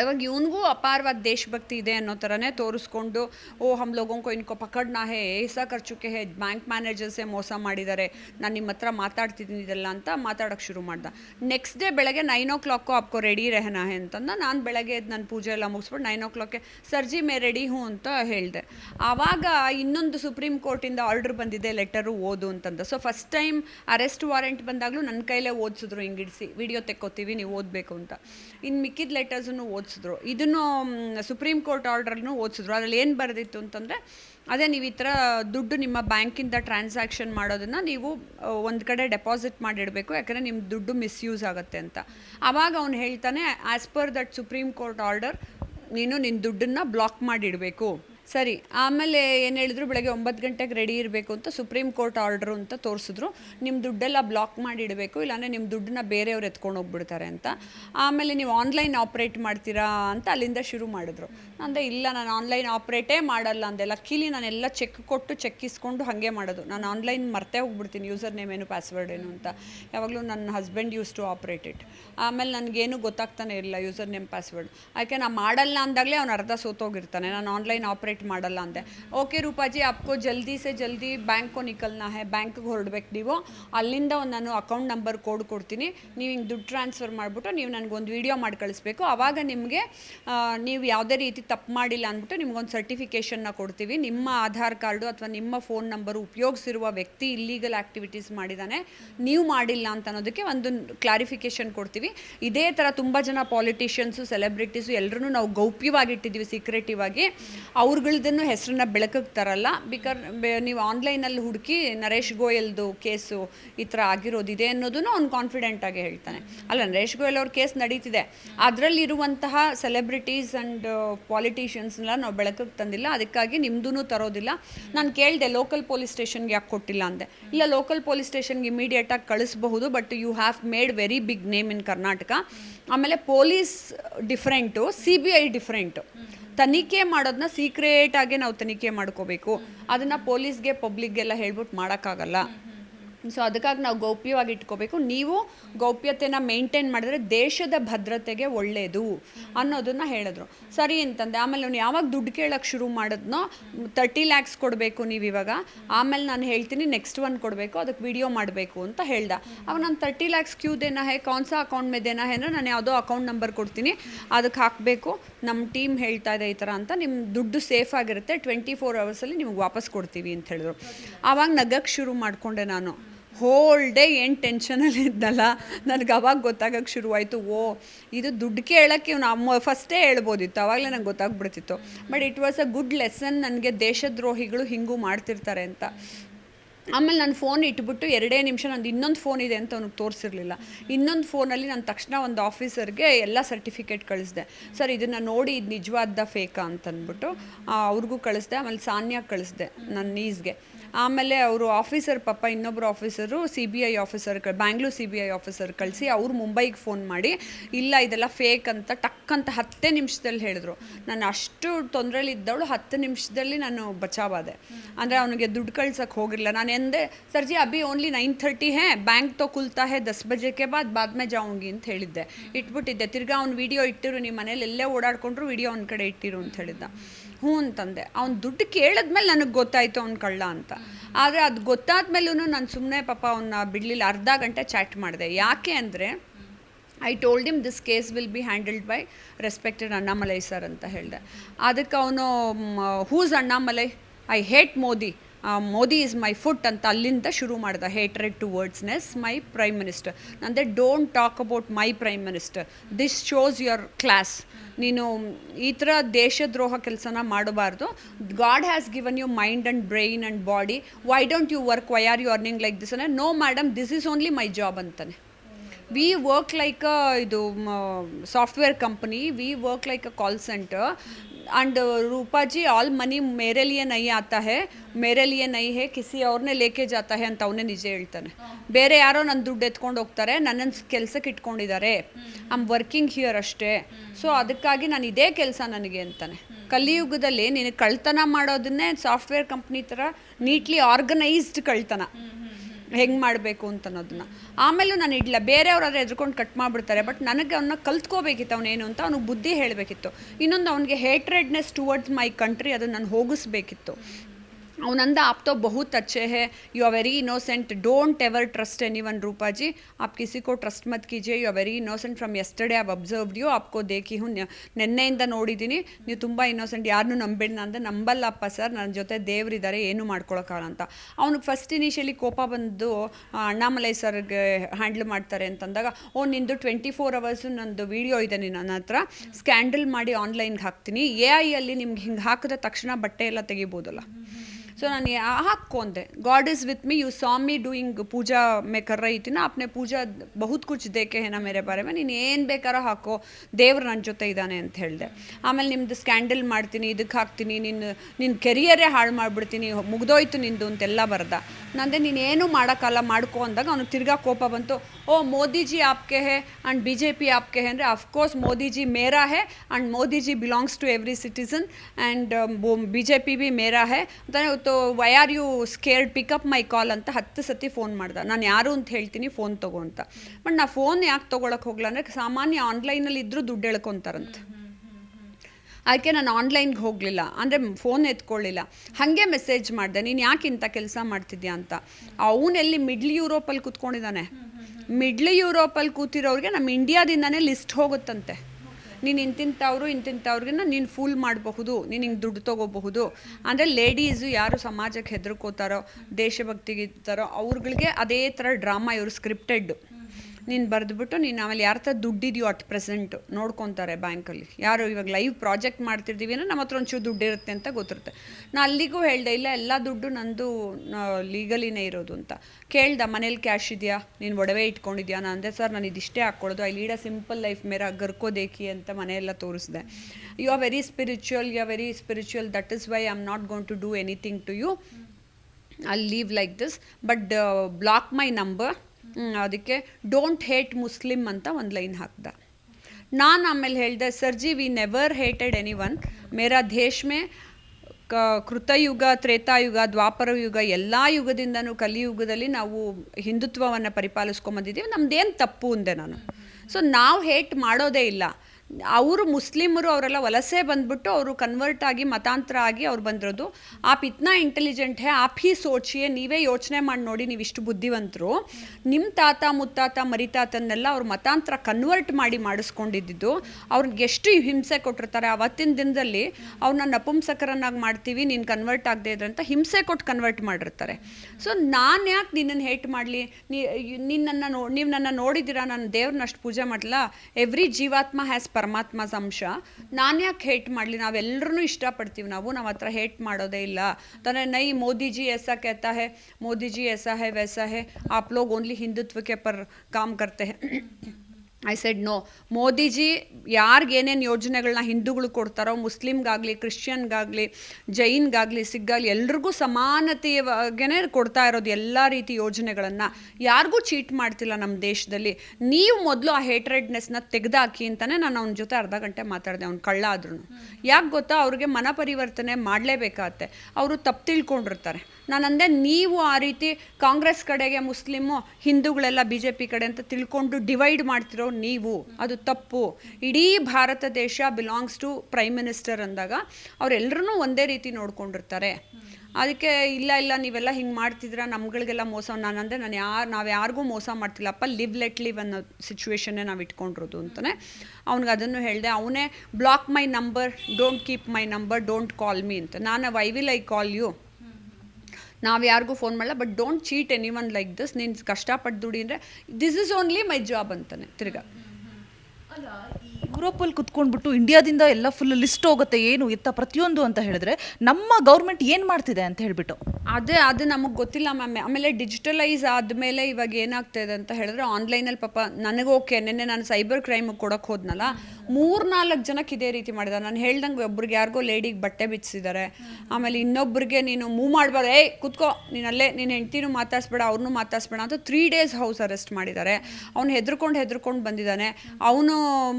ಅವಾಗ ಇವನಿಗೂ ಅಪಾರವಾದ ದೇಶಭಕ್ತಿ ಇದೆ ಅನ್ನೋ ಥರನೇ ತೋರಿಸ್ಕೊಂಡು, ಓ, ಹಮ್ ಲೋಗೋಂಕೋ ಇನ್ಕೋ ಪಕಡ್ನಾ ಹೇ ಏಸಾ ಖರ್ಚುಕ್ಕೆ ಹೇ, ಬ್ಯಾಂಕ್ ಮ್ಯಾನೇಜರ್ಸೇ ಮೋಸ ಮಾಡಿದ್ದಾರೆ ನಾನು ನಿಮ್ಮ ಹತ್ರ ಮಾತಾಡ್ತಿದ್ದೀನಿ ಇದೆಲ್ಲ ಅಂತ ಮಾತಾಡೋಕ್ಕೆ ಶುರು ಮಾಡ್ದೆ. ನೆಕ್ಸ್ಟ್ ಡೇ ಬೆಳಗ್ಗೆ ನೈನ್ ಓ ಕ್ಲಾಕು ಆಪ್ಕೋ ರೆಡಿ ರೆಹನಾ ಹೇ ಅಂತಂದು. ನಾನು ಬೆಳಗ್ಗೆ ಎದ್ದು ನನ್ನ ಪೂಜೆ ಎಲ್ಲ ಮುಗಿಸ್ಬಿಟ್ಟು ನೈನ್ ಓ ಕ್ಲಾಕ್ಗೆ ಸರ್ಜಿ ಮೇ ರೆಡಿ ಹ್ಞೂ ಅಂತ ಹೇಳಿದೆ. ಆವಾಗ ಇನ್ನೊಂದು ಸುಪ್ರೀಂ ಕೋರ್ಟಿಂದ ಆರ್ಡ್ರ್ ಬಂದಿದೆ, ಲೆಟರು ಓದು ಅಂತಂದ. So first time arrest warrant ಬಂದಾಗಲೂ ನನ್ನ ಕೈಲೇ ಓದಿಸಿದ್ರು, ಹಿಂಗಿಡಿಸಿ ವಿಡಿಯೋ ತೆಕ್ಕೋತೀವಿ, ನೀವು ಓದಬೇಕು ಅಂತ. ಇನ್ನು ಮಿಕ್ಕಿದ ಲೆಟರ್ಸನ್ನು ಓದಿ ಓದಿಸಿದ್ರು. ಇದನ್ನು ಸುಪ್ರೀಂ ಕೋರ್ಟ್ ಆರ್ಡರ್ನು ಓದಿಸಿದ್ರು. ಅದರಲ್ಲಿ ಏನು ಬರೆದಿತ್ತು ಅಂತಂದರೆ, ಅದೇ ನೀವು ಈ ಥರ ದುಡ್ಡು ನಿಮ್ಮ ಬ್ಯಾಂಕಿಂದ ಟ್ರಾನ್ಸಾಕ್ಷನ್ ಮಾಡೋದನ್ನು ನೀವು ಒಂದು ಕಡೆ ಡೆಪಾಸಿಟ್ ಮಾಡಿಡಬೇಕು. ಯಾಕಂದರೆ ನಿಮ್ಮ ದುಡ್ಡು ಮಿಸ್ಯೂಸ್ ಆಗುತ್ತೆ ಅಂತ. ಆವಾಗ ಅವ್ನು ಹೇಳ್ತಾನೆ as per that supreme court order ನೀನು ನಿನ್ನ ದುಡ್ಡನ್ನು ಬ್ಲಾಕ್ ಮಾಡಿಡಬೇಕು. ಸರಿ, ಆಮೇಲೆ ಏನು ಹೇಳಿದ್ರು, ಬೆಳಗ್ಗೆ ಒಂಬತ್ತು ಗಂಟೆಗೆ ರೆಡಿ ಇರಬೇಕು ಅಂತ ಸುಪ್ರೀಂ ಕೋರ್ಟ್ ಆರ್ಡ್ರು ಅಂತ ತೋರಿಸಿದ್ರು. ನಿಮ್ಮ ದುಡ್ಡೆಲ್ಲ ಬ್ಲಾಕ್ ಮಾಡಿ ಇಡಬೇಕು, ಇಲ್ಲಾಂದರೆ ನಿಮ್ಮ ದುಡ್ಡನ್ನ ಬೇರೆಯವ್ರು ಎತ್ಕೊಂಡು ಹೋಗ್ಬಿಡ್ತಾರೆ ಅಂತ. ಆಮೇಲೆ ನೀವು ಆನ್ಲೈನ್ ಆಪ್ರೇಟ್ ಮಾಡ್ತೀರಾ ಅಂತ ಅಲ್ಲಿಂದ ಶುರು ಮಾಡಿದ್ರು. ಅಂದರೆ ಇಲ್ಲ, ನಾನು ಆನ್ಲೈನ್ ಆಪ್ರೇಟೇ ಮಾಡಲ್ಲ ಅಂದೆ. ಲಕ್ಕೀಲಿ ನಾನೆಲ್ಲ ಚೆಕ್ ಕೊಟ್ಟು ಚೆಕ್ ಇಸ್ಕೊಂಡು ಹಾಗೆ ಮಾಡೋದು. ನಾನು ಆನ್ಲೈನ್ ಮರ್ತೇ ಹೋಗ್ಬಿಡ್ತೀನಿ ಯೂಸರ್ ನೇಮ್ ಏನು ಪಾಸ್ವರ್ಡ್ ಏನು ಅಂತ. ಯಾವಾಗಲೂ ನನ್ನ husband use to operate it ಆಮೇಲೆ ನನಗೇನು ಗೊತ್ತಾಗ್ತಾನೆ ಇರಲಿಲ್ಲ ಯೂಸರ್ ನೇಮ್ ಪಾಸ್ವರ್ಡ್ ಯಾಕೆ ನಾನು ಮಾಡಲ್ಲ ಅಂದಾಗಲೇ ಅವ್ನು ಅರ್ಧ ಸೋತೋಗಿರ್ತಾನೆ. ನಾನು ಆನ್ಲೈನ್ ಆಪ್ರೇಟ್ ಮಾಡಲ್ಲ ಅಂದೆ. ಓಕೆ ರೂಪಾಜಿ ಆಪ್ಕೋ ಜಲ್ದಿ ಸೆ ಜಲ್ದಿ ಬ್ಯಾಂಕು ನಿಕಲ್ನಾ ಹೇ ಬ್ಯಾಂಕ್ಗೆ ಹೊರಡ್ಬೇಕು ನೀವು. ಅಲ್ಲಿಂದ ಒಂದು ನಾನು ಅಕೌಂಟ್ ನಂಬರ್ ಕೋಡ್ ಕೊಡ್ತೀನಿ. ನೀವು ಹಿಂಗೆ ದುಡ್ಡು ಟ್ರಾನ್ಸ್ಫರ್ ಮಾಡಿಬಿಟ್ಟು ನೀವು ನನಗೊಂದು ವೀಡಿಯೋ ಮಾಡಿ ಕಳಿಸ್ಬೇಕು. ಆವಾಗ ನಿಮಗೆ ನೀವು ಯಾವುದೇ ರೀತಿ ತಪ್ಪು ಮಾಡಿಲ್ಲ ಅಂದ್ಬಿಟ್ಟು ನಿಮ್ಗೊಂದು ಸರ್ಟಿಫಿಕೇಷನ್ನ ಕೊಡ್ತೀವಿ. ನಿಮ್ಮ ಆಧಾರ್ ಕಾರ್ಡು ಅಥವಾ ನಿಮ್ಮ ಫೋನ್ ನಂಬರ್ ಉಪಯೋಗಿಸಿರುವ ವ್ಯಕ್ತಿ ಇಲ್ಲೀಗಲ್ ಆ್ಯಕ್ಟಿವಿಟೀಸ್ ಮಾಡಿದ್ದಾನೆ ನೀವು ಮಾಡಿಲ್ಲ ಅಂತ ಅನ್ನೋದಕ್ಕೆ ಒಂದು ಕ್ಲಾರಿಫಿಕೇಷನ್ ಕೊಡ್ತೀವಿ. ಇದೇ ಥರ ತುಂಬ ಜನ ಪಾಲಿಟಿಷಿಯನ್ಸು ಸೆಲೆಬ್ರಿಟೀಸು ಎಲ್ಲರೂ ನಾವು ಗೌಪ್ಯವಾಗಿಟ್ಟಿದ್ದೀವಿ ಸೀಕ್ರೆಟಿವ್ ಆಗಿ. ಅವ್ರುಗಳ್ದನ್ನು ಹೆಸರನ್ನ ಬೆಳಕಿಗೆ ತರಲ್ಲ ಬಿಕಾರ್ ನೀವು ಆನ್ಲೈನಲ್ಲಿ ಹುಡುಕಿ ನರೇಶ್ ಗೋಯಲ್ದು ಕೇಸು ಈ ಥರ ಆಗಿರೋದಿದೆ ಅನ್ನೋದನ್ನು ಅವ್ನು ಕಾನ್ಫಿಡೆಂಟ್ ಆಗಿ ಹೇಳ್ತಾನೆ. ಅಲ್ಲ, ನರೇಶ್ ಗೋಯಲ್ ಅವ್ರ ಕೇಸ್ ನಡೀತಿದೆ. ಅದರಲ್ಲಿರುವಂತಹ ಸೆಲೆಬ್ರಿಟೀಸ್ ಆ್ಯಂಡ್ ಪಾಲಿಟಿಷಿಯನ್ಸ್ನೆಲ್ಲ ನಾವು ಬೆಳಕಿಗೆ ತಂದಿಲ್ಲ. ಅದಕ್ಕಾಗಿ ನಿಮ್ಮದೂ ತರೋದಿಲ್ಲ. ನಾನು ಕೇಳಿದೆ ಲೋಕಲ್ ಪೊಲೀಸ್ ಸ್ಟೇಷನ್ಗೆ ಯಾಕೆ ಕೊಟ್ಟಿಲ್ಲ ಅಂದೆ. ಇಲ್ಲ ಲೋಕಲ್ ಪೊಲೀಸ್ ಸ್ಟೇಷನ್ಗೆ ಇಮಿಡಿಯೇಟಾಗಿ ಕಳಿಸಬಹುದು but you have made very big name in Karnataka ಆಮೇಲೆ police different C B I different ತನಿಖೆ ಮಾಡೋದನ್ನ ಸೀಕ್ರೆಟಾಗೆ ನಾವು ತನಿಖೆ ಮಾಡ್ಕೋಬೇಕು. ಅದನ್ನು ಪೊಲೀಸ್ಗೆ ಪಬ್ಲಿಕ್ಗೆಲ್ಲ ಹೇಳ್ಬಿಟ್ಟು ಮಾಡೋಕ್ಕಾಗಲ್ಲ. ಸೊ ಅದಕ್ಕಾಗಿ ನಾವು ಗೌಪ್ಯವಾಗಿ ಇಟ್ಕೋಬೇಕು. ನೀವು ಗೌಪ್ಯತೆನ ಮೇಂಟೈನ್ ಮಾಡಿದ್ರೆ ದೇಶದ ಭದ್ರತೆಗೆ ಒಳ್ಳೆಯದು ಅನ್ನೋದನ್ನ ಹೇಳಿದ್ರು. ಸರಿ ಅಂತಂದೆ. ಆಮೇಲೆ ಅವ್ನು ಯಾವಾಗ ದುಡ್ಡು ಕೇಳೋಕ್ಕೆ ಶುರು ಮಾಡಿದ್ನೋ ತರ್ಟಿ ಲ್ಯಾಕ್ಸ್ ಕೊಡಬೇಕು ನೀವು ಇವಾಗ. ಆಮೇಲೆ ನಾನು ಹೇಳ್ತೀನಿ ನೆಕ್ಸ್ಟ್ ಒನ್ ಕೊಡಬೇಕು ಅದಕ್ಕೆ ವಿಡಿಯೋ ಮಾಡಬೇಕು ಅಂತ ಹೇಳ್ದ. ಅವಾಗ ನಾನು ತರ್ಟಿ ಲ್ಯಾಕ್ಸ್ ಕ್ಯೂ ದೇನಾ ಹೇ ಕೌನ್ಸ ಅಕೌಂಟ್ ಮೇ ಏನೋ ನಾನು ಯಾವುದೋ ಅಕೌಂಟ್ ನಂಬರ್ ಕೊಡ್ತೀನಿ. ಅದಕ್ಕೆ ಹಾಕಬೇಕು. ನಮ್ಮ ಟೀಮ್ ಹೇಳ್ತಾ ಇದೆ ಈ ಥರ ಅಂತ. ನಿಮ್ಮ ದುಡ್ಡು ಸೇಫ್ ಆಗಿರುತ್ತೆ. ಟ್ವೆಂಟಿ ಫೋರ್ ಅವರ್ಸಲ್ಲಿ ನಿಮ್ಗೆ ವಾಪಸ್ ಕೊಡ್ತೀವಿ ಅಂತ ಹೇಳಿದ್ರು. ಆವಾಗ ನಗಕ್ಕೆ ಶುರು ಮಾಡಿಕೊಂಡೆ ನಾನು. ಹೋಲ್ ಡೇ ಏನು ಟೆನ್ಷನಲ್ಲಿ ಇದ್ದಲ್ಲ. ನನಗೆ ಅವಾಗ ಗೊತ್ತಾಗಕ್ಕೆ ಶುರುವಾಯಿತು, ಓ, ಇದು ದುಡ್ಡು ಕೇಳೋಕ್ಕೆ ಇವ್ನು ಅಮ್ಮ ಫಸ್ಟೇ ಹೇಳ್ಬೋದಿತ್ತು ಆವಾಗಲೇ ನಂಗೆ ಗೊತ್ತಾಗ್ಬಿಡ್ತಿತ್ತು. But it was a good lesson ನನಗೆ ದೇಶದ್ರೋಹಿಗಳು ಹಿಂಗೂ ಮಾಡ್ತಿರ್ತಾರೆ ಅಂತ. ಆಮೇಲೆ ನಾನು ಫೋನ್ ಇಟ್ಬಿಟ್ಟು ಎರಡೇ ನಿಮಿಷ ನಂದು ಇನ್ನೊಂದು ಫೋನ್ ಇದೆ ಅಂತ ಅವ್ನಿಗೆ ತೋರಿಸಿರಲಿಲ್ಲ. ಇನ್ನೊಂದು ಫೋನಲ್ಲಿ ನಾನು ತಕ್ಷಣ ಒಂದು ಆಫೀಸರ್ಗೆ ಎಲ್ಲ ಸರ್ಟಿಫಿಕೇಟ್ ಕಳಿಸ್ದೆ. ಸರ್, ಇದನ್ನು ನೋಡಿ ಇದು ನಿಜವಾದ ಫೇಕಾ ಅಂತಂದ್ಬಿಟ್ಟು ಅವ್ರಿಗೂ ಕಳಿಸ್ದೆ, ಆಮೇಲೆ ಸಾನ್ಯಾಗೆ ಕಳಿಸ್ದೆ ನನ್ನ ನೀಸ್ಗೆ ಆಮೇಲೆ ಅವರು ಆಫೀಸರ್ ಪಾಪ ಇನ್ನೊಬ್ಬರು officer C B I officer Bangalore C B I officer ಕಳಿಸಿ ಅವರು ಮುಂಬೈಗೆ ಫೋನ್ ಮಾಡಿ, ಇಲ್ಲ ಇದೆಲ್ಲ ಫೇಕ್ ಅಂತ ಟಕ್ ಅಂತ ಹತ್ತೇ ನಿಮಿಷದಲ್ಲಿ ಹೇಳಿದ್ರು. ನಾನು ಅಷ್ಟು ತೊಂದರೆಲಿ ಇದ್ದವಳು ಹತ್ತು ನಿಮಿಷದಲ್ಲಿ ನಾನು ಬಚಾವಾದೆ ಅಂದರೆ ಅವನಿಗೆ ದುಡ್ಡು ಕಳ್ಸೋಕ್ಕೆ ಹೋಗಿರಲಿಲ್ಲ. ನಾನು ಎಂದೆ, ಸರ್ ಜಿ, ಅಭಿ ಓನ್ಲಿ ನೈನ್ ಥರ್ಟಿ ಹೇ ಬ್ಯಾಂಕ್ ತೋ ಕುಲ್ತಾ ಹೇ, ದಸ್ ಬಜೆಗೆ ಬಾದ್ ಬಾದ್ ಮೇ ಜಾਉਂಗಿ ಅಂತ ಹೇಳಿದ್ದೆ. ಇಟ್ಬಿಟ್ಟಿದ್ದೆ. ತಿರ್ಗಾ ಅವ್ನು ವಿಡಿಯೋ ಇಟ್ಟಿರು ನಿಮ್ಮ ಮನೇಲಿ ಎಲ್ಲೇ ಓಡಾಡ್ಕೊಂಡ್ರು ವಿಡಿಯೋ ಒಂದು ಕಡೆ ಇಟ್ಟಿರು ಅಂತ ಹೇಳಿದ್ದ. ಹ್ಞೂ ಅಂತಂದೆ. ಅವ್ನು ದುಡ್ಡು ಕೇಳಿದ್ಮೇಲೆ ನನಗೆ ಗೊತ್ತಾಯ್ತು ಅವ್ನು ಕಳ್ಳ ಅಂತ. ಆದರೆ ಅದು ಗೊತ್ತಾದ್ಮೇಲೂ ನಾನು ಸುಮ್ಮನೆ ಪಾಪ ಅವನ್ನ ಬಿಡಲಿಲ್ಲ. ಅರ್ಧ ಗಂಟೆ ಚಾಟ್ ಮಾಡಿದೆ. ಯಾಕೆ ಅಂದರೆ I told him this case will be handled by respected Annamalai sir ಅಂತ ಹೇಳಿದೆ. ಅದಕ್ಕೆ ಅವನು who's Annamalai I hate Modi Modi is my foot ಅಂತ ಅಲ್ಲಿಂದ ಶುರು ಮಾಡಿದ hatred towards my prime minister ಅಂದರೆ don't talk about my prime minister this shows your class ನೀನು ಈ ಥರ ದೇಶದ್ರೋಹ ಕೆಲಸನ ಮಾಡಬಾರ್ದು. God has given you mind and brain and body why don't you work why are you earning like this ಅಂದರೆ no madam this is only my job ಅಂತಾನೆ. ವಿ ವರ್ಕ್ ಲೈಕ್ ಅ ಇದು software company we work like a call centre and Roopa ji all money ಮೇರೆಲಿಯ ನೈ ಆತಾ ಹೇ ಮೇರೆಲಿಯ ನೈ ಹೇ ಕಿಸಿ ಅವ್ರನ್ನೇ ಲೇಕೆ ಜಾತಾ ಹೇ ಅಂತ ಅವನೇ ನಿಜ ಹೇಳ್ತಾನೆ ಬೇರೆ ಯಾರೋ ನನ್ನ ದುಡ್ಡು ಎತ್ಕೊಂಡು ಹೋಗ್ತಾರೆ ನನ್ನನ್ನು ಕೆಲ್ಸಕ್ಕೆ ಇಟ್ಕೊಂಡಿದ್ದಾರೆ ಐ ಆಮ್ ವರ್ಕಿಂಗ್ ಹಿಯರ್ ಅಷ್ಟೇ ಸೊ ಅದಕ್ಕಾಗಿ ನಾನು ಇದೇ ಕೆಲಸ ನನಗೆ ಅಂತಾನೆ ಕಲಿಯುಗದಲ್ಲಿ ನೀನು ಕಳ್ತನ ಮಾಡೋದನ್ನೇ ಸಾಫ್ಟ್ವೇರ್ ಕಂಪ್ನಿ ಥರ ನೀಟ್ಲಿ ಆರ್ಗನೈಸ್ಡ್ ಕಳ್ತನ ಹೆಂಗೆ ಮಾಡಬೇಕು ಅಂತ ಅನ್ನೋದನ್ನ ಆಮೇಲೂ ನಾನು ಇಡಲ್ಲ ಬೇರೆಯವರಾದ್ರೆ ಎದ್ಕೊಂಡು ಕಟ್ ಮಾಡಿಬಿಡ್ತಾರೆ ಬಟ್ ನನಗೆ ಅವನ್ನ ಕಲ್ತ್ಕೋಬೇಕಿತ್ತು ಅವನೇನು ಅಂತ ಅವ್ನಿಗೆ ಬುದ್ಧಿ ಹೇಳಬೇಕಿತ್ತು. ಇನ್ನೊಂದು ಅವನಿಗೆ ಹೇಟ್ರೆಡ್ನೆಸ್ ಟುವರ್ಡ್ಸ್ ಮೈ ಕಂಟ್ರಿ ಅದನ್ನು ನಾನು ಹೋಗಿಸ್ಬೇಕಿತ್ತು. ಅವನಂದ आप तो बहुत अच्छे हैं you are very innocent don't ever trust anyone Rupa ji आप किसी को ट्रस्ट मत कीजिए you are very innocent from yesterday I've observed you ಆಪ್ಕೋ ದೇಖಿ ಹ್ಞೂ ನೆನ್ನೆಯಿಂದ ನೋಡಿದ್ದೀನಿ ನೀವು ತುಂಬ ಇನ್ನೋಸೆಂಟ್ ಯಾರನ್ನೂ ನಂಬೇಡಿ ಅಂದರೆ ನಂಬಲ್ಲಪ್ಪ ಸರ್ ನನ್ನ ಜೊತೆ ದೇವರಿದ್ದಾರೆ ಏನು ಮಾಡ್ಕೊಳಕ್ಕಾಗಲ್ಲ ಅಂತ ಅವ್ನಿಗೆ ಫಸ್ಟ್ ಇನಿಷಿಯಲಿ ಕೋಪ ಬಂದು ಆ, ಅಣ್ಣಾಮಲೈ ಸರ್ಗೆ ಹ್ಯಾಂಡ್ಲ್ ಮಾಡ್ತಾರೆ ಅಂತಂದಾಗ ಓ ನಿಂದು ಟ್ವೆಂಟಿ ಫೋರ್ ಅವರ್ಸು ನಂದು ವೀಡಿಯೋ ಇದೆ ನೀನು ನನ್ನ ಹತ್ರ ಸ್ಕ್ಯಾಂಡಲ್ ಮಾಡಿ ಆನ್ಲೈನ್ಗೆ ಹಾಕ್ತೀನಿ ಎ ಐಯಲ್ಲಿ ನಿಮ್ಗೆ ಹಿಂಗೆ ಹಾಕಿದ ತಕ್ಷಣ ಬಟ್ಟೆ ಎಲ್ಲ ತೆಗಿಬೋದಲ್ಲ ಸೊ ನಾನು ಹಾಕ್ಕೊಂಡೆ. God is with me you saw me doing puja May ಕರ್ರ ಇಟ್ಟಿನ ಅಪ್ನೆ ಪೂಜಾ ಬಹುತ್ ಕುಚ್ ದೇಕೆ ಹೇನ ಮೇರೆ ಬಾರೆ ಮೇಲೆ ನೀನು ಏನು ಬೇಕಾರೋ ಹಾಕೋ. ದೇವ್ರು ನನ್ನ ಜೊತೆ ಇದ್ದಾನೆ ಅಂತ ಹೇಳಿದೆ. ಆಮೇಲೆ ನಿಮ್ಮದು ಸ್ಕ್ಯಾಂಡಲ್ ಮಾಡ್ತೀನಿ ಇದಕ್ಕೆ ಹಾಕ್ತೀನಿ ನಿನ್ನ ನಿನ್ನ ಕೆರಿಯರೇ ಹಾಳು ಮಾಡಿಬಿಡ್ತೀನಿ, ಮುಗ್ದೋಯ್ತು ನಿಂದು ಅಂತೆಲ್ಲ ಬರ್ದ. ನಂದೆ ಏನೂ ಮಾಡೋಕ್ಕಲ್ಲ, ಮಾಡ್ಕೊ ಅಂದಾಗ ಅವ್ನಿಗೆ ತಿರ್ಗಾ ಕೋಪ ಬಂತು. ಓ, ಮೋದಿಜಿ ಆಪ್ಕೆ ಹೇ ಆ್ಯಂಡ್ ಬಿ ಜೆ ಪಿ ಆಪ್ಕೆ ಹೇ ಅಂದರೆ ಅಫ್ಕೋರ್ಸ್ ಮೋದಿಜಿ ಮೇರಾ ಹೇ and Modi ji belongs to every citizen and B J P B ಮೇರಾ ಹೇ ಅಂತ ತೋ why are you scared pick up my call ಅಂತ ಹತ್ತು ಸತಿ ಫೋನ್ ಮಾಡ್ದೆ. ನಾನು ಯಾರು ಅಂತ ಹೇಳ್ತೀನಿ ಫೋನ್ ತಗೋ ಅಂತ. ಬಟ್ ನಾ ಫೋನ್ ಯಾಕೆ ತೊಗೊಳಕ್ಕೆ ಹೋಗಲ್ಲ ಅಂದರೆ ಸಾಮಾನ್ಯ ಆನ್ಲೈನಲ್ಲಿ ಇದ್ದರೂ ದುಡ್ಡು ಎಳ್ಕೊತಾರಂತೆ ಅದಕ್ಕೆ ನಾನು ಆನ್ಲೈನ್ಗೆ ಹೋಗಲಿಲ್ಲ. ಅಂದರೆ ಫೋನ್ ಎತ್ಕೊಳ್ಳಿಲ್ಲ. ಹಾಗೆ ಮೆಸೇಜ್ ಮಾಡಿದೆ. ನೀನು ಯಾಕೆ ಇಂಥ ಕೆಲಸ ಮಾಡ್ತಿದ್ಯಾ ಅಂತ. ಅವನೆಲ್ಲಿ ಮಿಡ್ಲ್ ಯುರೋಪಲ್ಲಿ ಕೂತ್ಕೊಂಡಿದ್ದಾನೆ ಮಿಡ್ಲ್ ಯುರೋಪಲ್ಲಿ ಕೂತಿರೋರಿಗೆ ನಮ್ಮ ಇಂಡಿಯಾದಿಂದನೇ ಲಿಸ್ಟ್ ಹೋಗುತ್ತಂತೆ. ನೀನು ಇಂತಿಂಥವ್ರು ಇಂತಿಂಥವ್ರಿಗಿನ್ನ ನೀನು ಫೂಲ್ ಮಾಡಬಹುದು, ನೀನು ಹಿಂಗೆ ದುಡ್ಡು ತೊಗೋಬಹುದು. ಅಂದರೆ ಲೇಡೀಸು ಯಾರು ಸಮಾಜಕ್ಕೆ ಹೆದರ್ಕೋತಾರೋ ದೇಶಭಕ್ತಿಗೆ ಇರ್ತಾರೋ ಅವ್ರುಗಳಿಗೆ ಅದೇ ಥರ ಡ್ರಾಮಾ ಇವರು ಸ್ಕ್ರಿಪ್ಟೆಡ್ ನೀನು ಬರೆದ್ಬಿಟ್ಟು ನೀನು ಆಮೇಲೆ ಯಾರ ಹತ್ರ ದುಡ್ಡಿದೆಯೋ ಅಟ್ ಪ್ರೆಸೆಂಟು ನೋಡ್ಕೊತಾರೆ ಬ್ಯಾಂಕಲ್ಲಿ. ಯಾರು ಇವಾಗ ಲೈವ್ ಪ್ರಾಜೆಕ್ಟ್ ಮಾಡ್ತಿರ್ತೀವಿ ಅಂದರೆ ನಮ್ಮ ಹತ್ರ ಒಂಚೂರು ದುಡ್ಡಿರುತ್ತೆ ಅಂತ ಗೊತ್ತಿರುತ್ತೆ. ನಾನು ಅಲ್ಲಿಗೂ ಹೇಳ್ದೆ, ಇಲ್ಲ, ಎಲ್ಲ ದುಡ್ಡು ನಂದು ಲೀಗಲಿನೇ ಇರೋದು ಅಂತ. ಕೇಳ್ದೆ, ಮನೇಲಿ ಕ್ಯಾಶ್ ಇದೆಯಾ? ನೀನು ಒಡವೆ ಇಟ್ಕೊಂಡಿದ್ಯಾ? ನಾನು ಅಂದೆ, ಸರ್, ನಾನು ಇದಿಷ್ಟೇ ಹಾಕ್ಕೊಳ್ಳೋದು. I lead a simple life ಮೇರಾ ಗರ್ಕೋದೇಕಿ ಅಂತ ಮನೆಯೆಲ್ಲ ತೋರಿಸ್ದೆ. You are very spiritual you are very spiritual that is why I am not going to do anything to you I live like this but block my number ಅದಕ್ಕೆ ಡೋಂಟ್ ಹೇಟ್ ಮುಸ್ಲಿಮ್ ಅಂತ ಒಂದು ಲೈನ್ ಹಾಕ್ದ. ನಾನು ಆಮೇಲೆ ಹೇಳಿದೆ sir ji we never hated anyone ಮೇರಾ ದೇಶ್ ಮೇ, ಕ, ಕೃತಯುಗ, ತ್ರೇತಾಯುಗ, ದ್ವಾಪರ ಯುಗ, ಎಲ್ಲ ಯುಗದಿಂದನೂ ಕಲಿಯುಗದಲ್ಲಿ ನಾವು ಹಿಂದುತ್ವವನ್ನು ಪರಿಪಾಲಿಸ್ಕೊಂಬಂದಿದ್ದೀವಿ ನಮ್ದೇನು ತಪ್ಪು ಅಂದೆ ನಾನು. ಸೊ ನಾವು ಹೇಟ್ ಮಾಡೋದೇ ಇಲ್ಲ. ಅವರು ಮುಸ್ಲಿಮರು ಅವರೆಲ್ಲ ವಲಸೆ ಬಂದ್ಬಿಟ್ಟು ಅವರು ಕನ್ವರ್ಟ್ ಆಗಿ, ಮತಾಂತರ ಆಗಿ ಅವ್ರು ಬಂದಿರೋದು. ಆಪ್ ಇತ್ನಾ ಇಂಟೆಲಿಜೆಂಟ್ ಹೇ, ಆಪ್ ಹಿ ಸೋಚಿಯೇ, ನೀವೇ ಯೋಚನೆ ಮಾಡಿ ನೋಡಿ, ನೀವು ಇಷ್ಟು ಬುದ್ಧಿವಂತರು. ನಿಮ್ಮ ತಾತ, ಮುತ್ತಾತ, ಮರಿತಾತನ್ನೆಲ್ಲ ಅವ್ರು ಮತಾಂತರ ಕನ್ವರ್ಟ್ ಮಾಡಿ ಮಾಡಿಸ್ಕೊಂಡಿದ್ದು ಅವ್ರಿಗೆ ಎಷ್ಟು ಹಿಂಸೆ ಕೊಟ್ಟಿರ್ತಾರೆ. ಅವತ್ತಿನ ದಿನದಲ್ಲಿ ಅವ್ರನ್ನ ನಪುಂಸಕರನ್ನಾಗಿ ಮಾಡ್ತೀವಿ, ನೀನು ಕನ್ವರ್ಟ್ ಆಗದೆ ಇದ್ರೆ ಅಂತ ಹಿಂಸೆ ಕೊಟ್ಟು ಕನ್ವರ್ಟ್ ಮಾಡಿರ್ತಾರೆ. ಸೊ ನಾನು ಯಾಕೆ ನಿನ್ನನ್ನು ಹೇಟ್ ಮಾಡಲಿ? ನೀ ನಿನ್ನನ್ನು ನೋ, ನೀವು ನನ್ನ ನೋಡಿದ್ದೀರಾ? ನಾನು ದೇವ್ರನ್ನ ಅಷ್ಟು ಪೂಜೆ ಮಾಡಲ್ಲ ಎವ್ರಿ ಜೀವಾತ್ಮ ಹ್ಯಾಸ್ ಪರಮಾತ್ಮ ಅಂಶ ನಾನು ಯಾಕೆ ಹೇಟ್ ಮಾಡಲಿ? ನಾವೆಲ್ಲರೂ ಇಷ್ಟಪಡ್ತೀವಿ. ನಾವು ನಾವು ಹತ್ರ ಹೇಟ್ ಮಾಡೋದೇ ಇಲ್ಲ. ತಾನೇ ನೈ ಮೋದಿಜಿ ಎಸ ಕೇತಾ ಹೇ, ಮೋದಿಜಿ ಎಸ ಹೇ, ವೆಸ ಹೇ, ಆಪ್ ಲೋಗ್ ಓನ್ಲಿ ಹಿಂದುತ್ವಕ್ಕೆ ಪರ್ ಕಾಮ್ ಕರ್ತೆ ಹೇ. ಐ ಸೆಡ್ ನೋ ಮೋದಿಜಿ ಯಾರಿಗೇನೇನು ಯೋಜನೆಗಳನ್ನ ಹಿಂದೂಗಳು ಕೊಡ್ತಾರೋ, ಮುಸ್ಲಿಮ್ಗಾಗಲಿ, ಕ್ರಿಶ್ಚಿಯನ್ಗಾಗಲಿ, ಜೈನ್ಗಾಗಲಿ, ಸಿಗ್ಗಾಗಲಿ ಎಲ್ರಿಗೂ ಸಮಾನತೆಯವಾಗೇ ಕೊಡ್ತಾ ಇರೋದು ಎಲ್ಲ ರೀತಿ ಯೋಜನೆಗಳನ್ನು. ಯಾರಿಗೂ ಚೀಟ್ ಮಾಡ್ತಿಲ್ಲ ನಮ್ಮ ದೇಶದಲ್ಲಿ. ನೀವು ಮೊದಲು ಆ ಹೇಟ್ರೆಡ್ನೆಸ್ನ ತೆಗೆದಾಕಿ ಅಂತಲೇ ನಾನು ಅವನ ಜೊತೆ ಅರ್ಧ ಗಂಟೆ ಮಾತಾಡಿದೆ, ಅವ್ನು ಕಳ್ಳ ಆದ್ರೂ ಯಾಕೆ ಗೊತ್ತಾ, ಅವ್ರಿಗೆ ಮನ ಪರಿವರ್ತನೆ ಮಾಡಲೇಬೇಕಾಗತ್ತೆ. ಅವರು ತಪ್ಪು ತಿಳ್ಕೊಂಡಿರ್ತಾರೆ. ನಾನು ಅಂದೆ ನೀವು ಆ ರೀತಿ ಕಾಂಗ್ರೆಸ್ ಕಡೆಗೆ ಮುಸ್ಲಿಮು, ಹಿಂದೂಗಳೆಲ್ಲ ಬಿ ಜೆ ಪಿ ಕಡೆ ಅಂತ ತಿಳ್ಕೊಂಡು ಡಿವೈಡ್ ಮಾಡ್ತಿರೋ ನೀವು, ಅದು ತಪ್ಪು. ಇಡೀ ಭಾರತ ದೇಶ ಬಿಲಾಂಗ್ಸ್ ಟು ಪ್ರೈಮ್ ಮಿನಿಸ್ಟರ್ ಅಂದಾಗ ಅವರೆಲ್ಲರೂ ಒಂದೇ ರೀತಿ ನೋಡ್ಕೊಂಡಿರ್ತಾರೆ. ಅದಕ್ಕೆ ಇಲ್ಲ ಇಲ್ಲ, ನೀವೆಲ್ಲ ಹಿಂಗೆ ಮಾಡ್ತಿದ್ರ ನಮ್ಗಳಿಗೆಲ್ಲ ಮೋಸ ನಾನು ಅಂದರೆ ನಾನು ಯಾರು ನಾವು ಯಾರಿಗೂ ಮೋಸ ಮಾಡ್ತಿಲ್ಲಪ್ಪ ಲಿವ್ ಲೆಟ್ ಲಿವ್ ಅನ್ನೋ ಸಿಚುವೇಶನ್ನೇ ನಾವು ಇಟ್ಕೊಂಡಿರೋದು ಅಂತಲೇ ಅವ್ನಿಗೆ ಅದನ್ನು ಹೇಳಿದೆ, ಅವನೇ block my number don't keep my number don't call me ಅಂತ. ನಾನು why will I call you ನಾವು ಯಾರಿಗೂ ಫೋನ್ ಮಾಡಲ್ಲ but don't cheat anyone like this ನೀನು ಕಷ್ಟಪಟ್ಟು ದುಡಿ ಅಂದರೆ this is only my job ಅಂತಾನೆ ತಿರ್ಗಾ. ಅಲ್ಲ ಈ ಯುರೋಪಲ್ಲಿ ಕುತ್ಕೊಂಡ್ಬಿಟ್ಟು ಇಂಡಿಯಾದಿಂದ ಎಲ್ಲ ಫುಲ್ ಲಿಸ್ಟ್ ಹೋಗುತ್ತೆ ಏನು ಎತ್ತ ಪ್ರತಿಯೊಂದು ಅಂತ ಹೇಳಿದ್ರೆ ನಮ್ಮ ಗೌರ್ಮೆಂಟ್ ಏನು ಮಾಡ್ತಿದೆ ಅಂತ ಹೇಳಿಬಿಟ್ಟು? ಅದೇ ಅದು ನಮಗೆ ಗೊತ್ತಿಲ್ಲ ಮ್ಯಾಮ್. ಆಮೇಲೆ ಡಿಜಿಟಲೈಸ್ ಆದಮೇಲೆ ಇವಾಗ ಏನಾಗ್ತಿದೆ ಅಂತ ಹೇಳಿದ್ರೆ ಆನ್ಲೈನಲ್ಲಿ ಪಾಪ ನನಗೆ ಓಕೆ ನಿನ್ನೆ ನಾನು ಸೈಬರ್ ಕ್ರೈಮಿಗೆ ಕೊಡೋಕೆ ಹೋದ್ನಲ್ಲ ಮೂರ್ನಾಲ್ಕು ಜನಕ್ಕೆ ಇದೇ ರೀತಿ ಮಾಡಿದ್ದಾರೆ ನಾನು ಹೇಳ್ದಂಗೆ ಒಬ್ರಿಗೆ ಯಾರಿಗೋ ಲೇಡಿಗೆ ಬಟ್ಟೆ ಬಿಚ್ಚಿದ್ದಾರೆ ಆಮೇಲೆ ಇನ್ನೊಬ್ಬರಿಗೆ ನೀನು ಮೂವ್ ಮಾಡಬಾರ್ದು. ಏಯ್, ಕುತ್ಕೋ. ನೀನು ಅಲ್ಲೇ, ನೀನು ಹೆಂಡ್ತಿನೂ ಮಾತಾಡ್ಸ್ಬೇಡ, ಅವ್ರನ್ನೂ ಮಾತಾಡ್ಸ್ಬೇಡ ಅಂತ ತ್ರೀ ಡೇಸ್ ಹೌಸ್ ಅರೆಸ್ಟ್ ಮಾಡಿದ್ದಾರೆ ಅವ್ನು ಹೆದ್ರ್ಕೊಂಡು ಹೆದ್ರ್ಕೊಂಡು ಬಂದಿದ್ದಾನೆ. ಅವನು